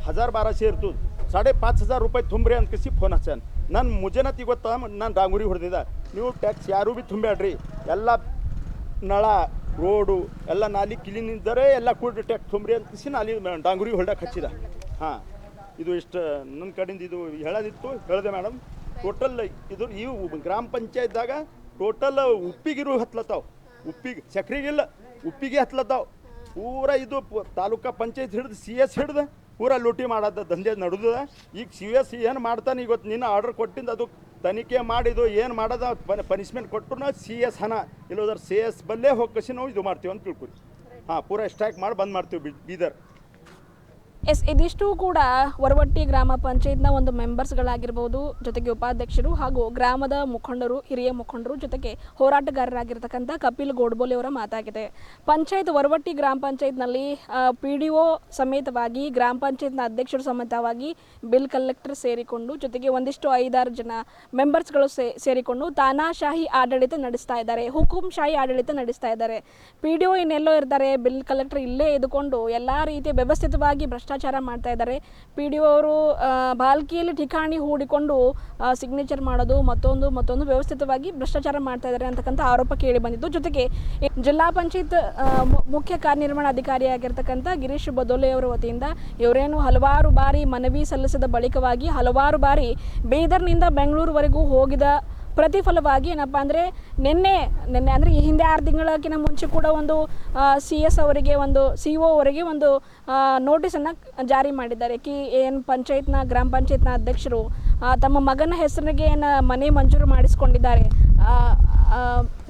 ಹಜಾರ್ ಬಾರಸೆ ಇರ್ತದೆ ಸಾಡೆ ಪಾಚ್ ಹಜಾರ್ ರೂಪಾಯಿ ತುಂಬ್ರಿ ಅಂತ ಕಸಿ ಫೋನ್ ಹಚ್ಚಾನ ನನ್ನ ಮುಜನತಿ ಗೊತ್ತಾ? ನಾನು ಡಾಂಗುರಿ ಹೊಡೆದಿದ್ದ. ನೀವು ಟ್ಯಾಕ್ಸ್ ಯಾರೂ ಭೀ ತುಂಬ್ಯಾಡ್ರಿ. ಎಲ್ಲ ನಳ, ರೋಡು, ಎಲ್ಲ ನಾಲಿ ಕ್ಲೀನ್ ಇದ್ದರೆ ಎಲ್ಲ ಕೂಡ ಟ್ಯಾಕ್ಸ್ ತುಂಬ್ರಿ ಅಂತ ಕಿಸಿ ನಾಲಿ ಡಾಂಗುರಿ ಹೊಲ್ಡಕ್ಕೆ ಹಚ್ಚಿದ. ಹಾಂ. ಇದು ಇಷ್ಟು ನನ್ನ ಕಡೆಯಿಂದ ಇದು ಹೇಳೋದಿತ್ತು, ಹೇಳಿದೆ ಮೇಡಮ್ ಟೋಟಲ್ ಇದು ಇವು ಗ್ರಾಮ ಪಂಚಾಯತ್ದಾಗ ಟೋಟಲ್ ಉಪ್ಪಿಗಿರು ಹತ್ಲತ್ತಾವ. ಉಪ್ಪಿಗೆ ಸಕ್ರಿಗಿಲ್ಲ ಉಪ್ಪಿಗೆ ಹತ್ಲತ್ತಾವ. ಪೂರ ಇದು ತಾಲೂಕಾ ಪಂಚಾಯತ್ ಹಿಡಿದು ಸಿ ಎಸ್ ಹಿಡ್ದು ಪೂರ ಲೂಟಿ ಮಾಡದ, ದಂಧೆ ನಡ್ದದ. ಈಗ ಸಿ ಎಸ್ ಏನು ಮಾಡ್ತಾನೆ ಇವತ್ತು ನಿನ್ನ ಆರ್ಡರ್ ಕೊಟ್ಟಿಂದ ಅದು ತನಿಖೆ ಮಾಡಿದು ಏನು ಮಾಡೋದ ಪನಿಷ್ಮೆಂಟ್ ಕೊಟ್ಟರು ಸಿ ಎಸ್ ಹಣ. ಇಲ್ಲೋದ್ರೆ ಸಿ ಎಸ್ ಬಲ್ಲೇ ಹೋಗಿ ನಾವು ಇದು ಮಾಡ್ತೀವಿ ಅಂತ ತಿಳ್ಕೊರಿ ಹಾಂ, ಪೂರ ಸ್ಟ್ರೈಕ್ ಮಾಡಿ ಬಂದ್ ಮಾಡ್ತೀವಿ ಬೀದರ್. ಎಸ್, ಇದಿಷ್ಟು ಕೂಡ ವರವಟ್ಟಿ ಗ್ರಾಮ ಪಂಚಾಯತ್ನ ಒಂದು ಮೆಂಬರ್ಸ್ಗಳಾಗಿರ್ಬೋದು, ಜೊತೆಗೆ ಉಪಾಧ್ಯಕ್ಷರು ಹಾಗೂ ಗ್ರಾಮದ ಮುಖಂಡರು, ಹಿರಿಯ ಮುಖಂಡರು ಜೊತೆಗೆ ಹೋರಾಟಗಾರರಾಗಿರ್ತಕ್ಕಂಥ ಕಪಿಲ್ ಗೋಡ್ಬೋಲಿ ಅವರ ಮಾತಾಗಿದೆ. ಪಂಚಾಯತ್ ವರವಟ್ಟಿ ಗ್ರಾಮ ಪಂಚಾಯತ್ನಲ್ಲಿ ಪಿ ಡಿ ಒ ಸಮೇತವಾಗಿ, ಗ್ರಾಮ ಪಂಚಾಯತ್ನ ಅಧ್ಯಕ್ಷರು ಸಮೇತವಾಗಿ ಬಿಲ್ ಕಲೆಕ್ಟರ್ ಸೇರಿಕೊಂಡು, ಜೊತೆಗೆ ಒಂದಿಷ್ಟು ಐದಾರು ಜನ ಮೆಂಬರ್ಸ್ಗಳು ಸೇ, ಸೇರಿಕೊಂಡು ತಾನಾಶಾಹಿ ಆಡಳಿತ ನಡೆಸ್ತಾ ಇದ್ದಾರೆ ಹುಕುಂ ಶಾಹಿ ಆಡಳಿತ ನಡೆಸ್ತಾ ಇದ್ದಾರೆ. ಪಿ ಡಿ ಒ ಇನ್ನೆಲ್ಲೋ ಇರ್ತಾರೆ, ಬಿಲ್ ಕಲೆಕ್ಟರ್ ಇಲ್ಲೇ ಇದ್ದುಕೊಂಡು ಎಲ್ಲ ರೀತಿಯ ವ್ಯವಸ್ಥಿತವಾಗಿ ಭ್ರಷ್ಟಾಚಾರ ಮಾಡ್ತಾ ಇದ್ದಾರೆ. ಪಿ ಡಿ ಒ ಅವರು ಬಾಲ್ಕಿಯಲ್ಲಿ ಠಿಕಾಣಿ ಹೂಡಿಕೊಂಡು ಸಿಗ್ನೇಚರ್ ಮಾಡೋದು, ಮತ್ತೊಂದು ಮತ್ತೊಂದು ವ್ಯವಸ್ಥಿತವಾಗಿ ಭ್ರಷ್ಟಾಚಾರ ಮಾಡ್ತಾ ಇದ್ದಾರೆ ಅಂತಕ್ಕಂಥ ಆರೋಪ ಕೇಳಿ ಬಂದಿದ್ದು. ಜೊತೆಗೆ ಜಿಲ್ಲಾ ಪಂಚಾಯತ್ ಮುಖ್ಯ ಕಾರ್ಯನಿರ್ವಹಣಾಧಿಕಾರಿಯಾಗಿರ್ತಕ್ಕಂಥ ಗಿರೀಶ್ ಬದೋಲೆ ಅವರ ವತಿಯಿಂದ ಇವರೇನು ಹಲವಾರು ಬಾರಿ ಮನವಿ ಸಲ್ಲಿಸಿದ ಬಳಿಕವಾಗಿ ಹಲವಾರು ಬಾರಿ ಬೀದರ್ನಿಂದ ಬೆಂಗಳೂರುವರೆಗೂ ಹೋಗಿದ ಪ್ರತಿಫಲವಾಗಿ ಏನಪ್ಪ ಅಂದರೆ ನಿನ್ನೆ ನಿನ್ನೆ ಅಂದರೆ ಈ ಹಿಂದೆ ಆರು ತಿಂಗಳಕ್ಕಿಂತ ಮುಂಚೆ ಕೂಡ ಒಂದು ಸಿ ಎಸ್ ಅವರಿಗೆ ಒಂದು ಸಿ ಒ ಅವರಿಗೆ ಒಂದು ನೋಟಿಸನ್ನು ಜಾರಿ ಮಾಡಿದ್ದಾರೆ. ಕಿ, ಏನು ಪಂಚಾಯತ್ನ, ಗ್ರಾಮ ಪಂಚಾಯತ್ನ ಅಧ್ಯಕ್ಷರು ತಮ್ಮ ಮಗನ ಹೆಸರಿಗೆ ಏನು ಮನೆ ಮಂಜೂರು ಮಾಡಿಸ್ಕೊಂಡಿದ್ದಾರೆ.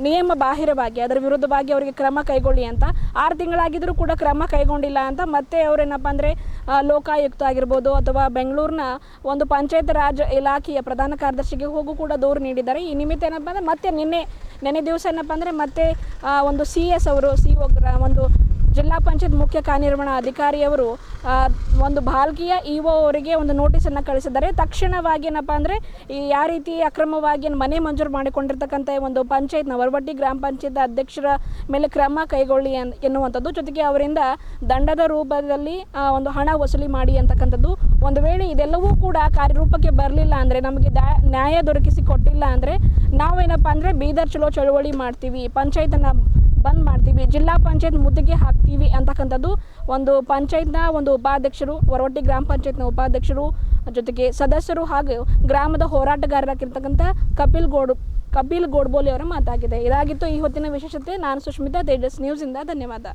ನಿಯಮ ಬಾಹಿರವಾಗಿ, ಅದರ ವಿರುದ್ಧವಾಗಿ ಅವರಿಗೆ ಕ್ರಮ ಕೈಗೊಳ್ಳಿ ಅಂತ. ಆರು ತಿಂಗಳಾಗಿದ್ದರೂ ಕೂಡ ಕ್ರಮ ಕೈಗೊಂಡಿಲ್ಲ ಅಂತ. ಮತ್ತೆ ಅವರೇನಪ್ಪ ಅಂದರೆ ಲೋಕಾಯುಕ್ತ ಆಗಿರ್ಬೋದು ಅಥವಾ ಬೆಂಗಳೂರಿನ ಒಂದು ಪಂಚಾಯತ್ ರಾಜ್ ಇಲಾಖೆಯ ಪ್ರಧಾನ ಕಾರ್ಯದರ್ಶಿಗೆ ಹೋಗೂ ಕೂಡ ದೂರು ನೀಡಿದ್ದಾರೆ. ಈ ನಿಮಿತ್ತ ಏನಪ್ಪ ಅಂದರೆ, ಮತ್ತೆ ನಿನ್ನೆ ನೆನೆ ದಿವಸ ಏನಪ್ಪ ಅಂದರೆ, ಮತ್ತೆ ಒಂದು ಸಿ ಎಸ್ ಅವರು ಸಿ ಒಂದು ಜಿಲ್ಲಾ ಪಂಚಾಯತ್ ಮುಖ್ಯ ಕಾರ್ಯನಿರ್ವಹಣಾ ಅಧಿಕಾರಿಯವರು ಒಂದು ಭಾಲ್ಕಿಯ ಇ ಅವರಿಗೆ ಒಂದು ನೋಟಿಸನ್ನು ಕಳಿಸಿದ್ದಾರೆ. ತಕ್ಷಣವಾಗಿ ಏನಪ್ಪ ಅಂದರೆ, ಈ ಯಾವ ರೀತಿ ಅಕ್ರಮವಾಗಿ ಮನೆ ಮಂಜೂರು ಮಾಡಿಕೊಂಡಿರ್ತಕ್ಕಂಥ ಒಂದು ಪಂಚಾಯತ್ನ ವರವಟ್ಟಿ ಗ್ರಾಮ ಪಂಚಾಯತ್ ಅಧ್ಯಕ್ಷರ ಮೇಲೆ ಕ್ರಮ ಕೈಗೊಳ್ಳಿ ಅನ್ ಎನ್ನುವಂಥದ್ದು. ಜೊತೆಗೆ ಅವರಿಂದ ದಂಡದ ರೂಪದಲ್ಲಿ ಒಂದು ಹಣ ವಸೂಲಿ ಮಾಡಿ ಅಂತಕ್ಕಂಥದ್ದು. ಒಂದು ವೇಳೆ ಇದೆಲ್ಲವೂ ಕೂಡ ಕಾರ್ಯರೂಪಕ್ಕೆ ಬರಲಿಲ್ಲ ಅಂದರೆ, ನಮಗೆ ನ್ಯಾಯ ದೊರಕಿಸಿ ಕೊಟ್ಟಿಲ್ಲ ಅಂದರೆ, ನಾವೇನಪ್ಪ ಅಂದರೆ ಬೀದರ್ ಚಲೋ ಚಳುವಳಿ ಮಾಡ್ತೀವಿ. ಪಂಚಾಯತನ್ನು ಬಂದ್ ಮಾಡ್ತೀವಿ. ಜಿಲ್ಲಾ ಪಂಚಾಯತ್ ಮುದ್ದಿಗೆ ಹಾಕ್ತೀವಿ ಅಂತಕ್ಕಂಥದ್ದು ಒಂದು ಪಂಚಾಯತ್ನ ಒಂದು ಉಪಾಧ್ಯಕ್ಷರು, ಹೊರವಟ್ಟಿ ಗ್ರಾಮ ಪಂಚಾಯತ್ನ ಉಪಾಧ್ಯಕ್ಷರು ಜೊತೆಗೆ ಸದಸ್ಯರು ಹಾಗೂ ಗ್ರಾಮದ ಹೋರಾಟಗಾರರಾಗಿರ್ತಕ್ಕಂಥ ಕಪಿಲ್ ಗೋಡು, ಕಪಿಲ್ ಗೋಡ್ಬೋಲಿ ಅವರ ಮಾತಾಗಿದೆ. ಇದಾಗಿತ್ತು ಈ ಹೊತ್ತಿನ ವಿಶೇಷತೆ. ನಾನು ಸುಷ್ಮಿತಾ ತೇಜಸ್ ನ್ಯೂಸಿಂದ ಧನ್ಯವಾದ.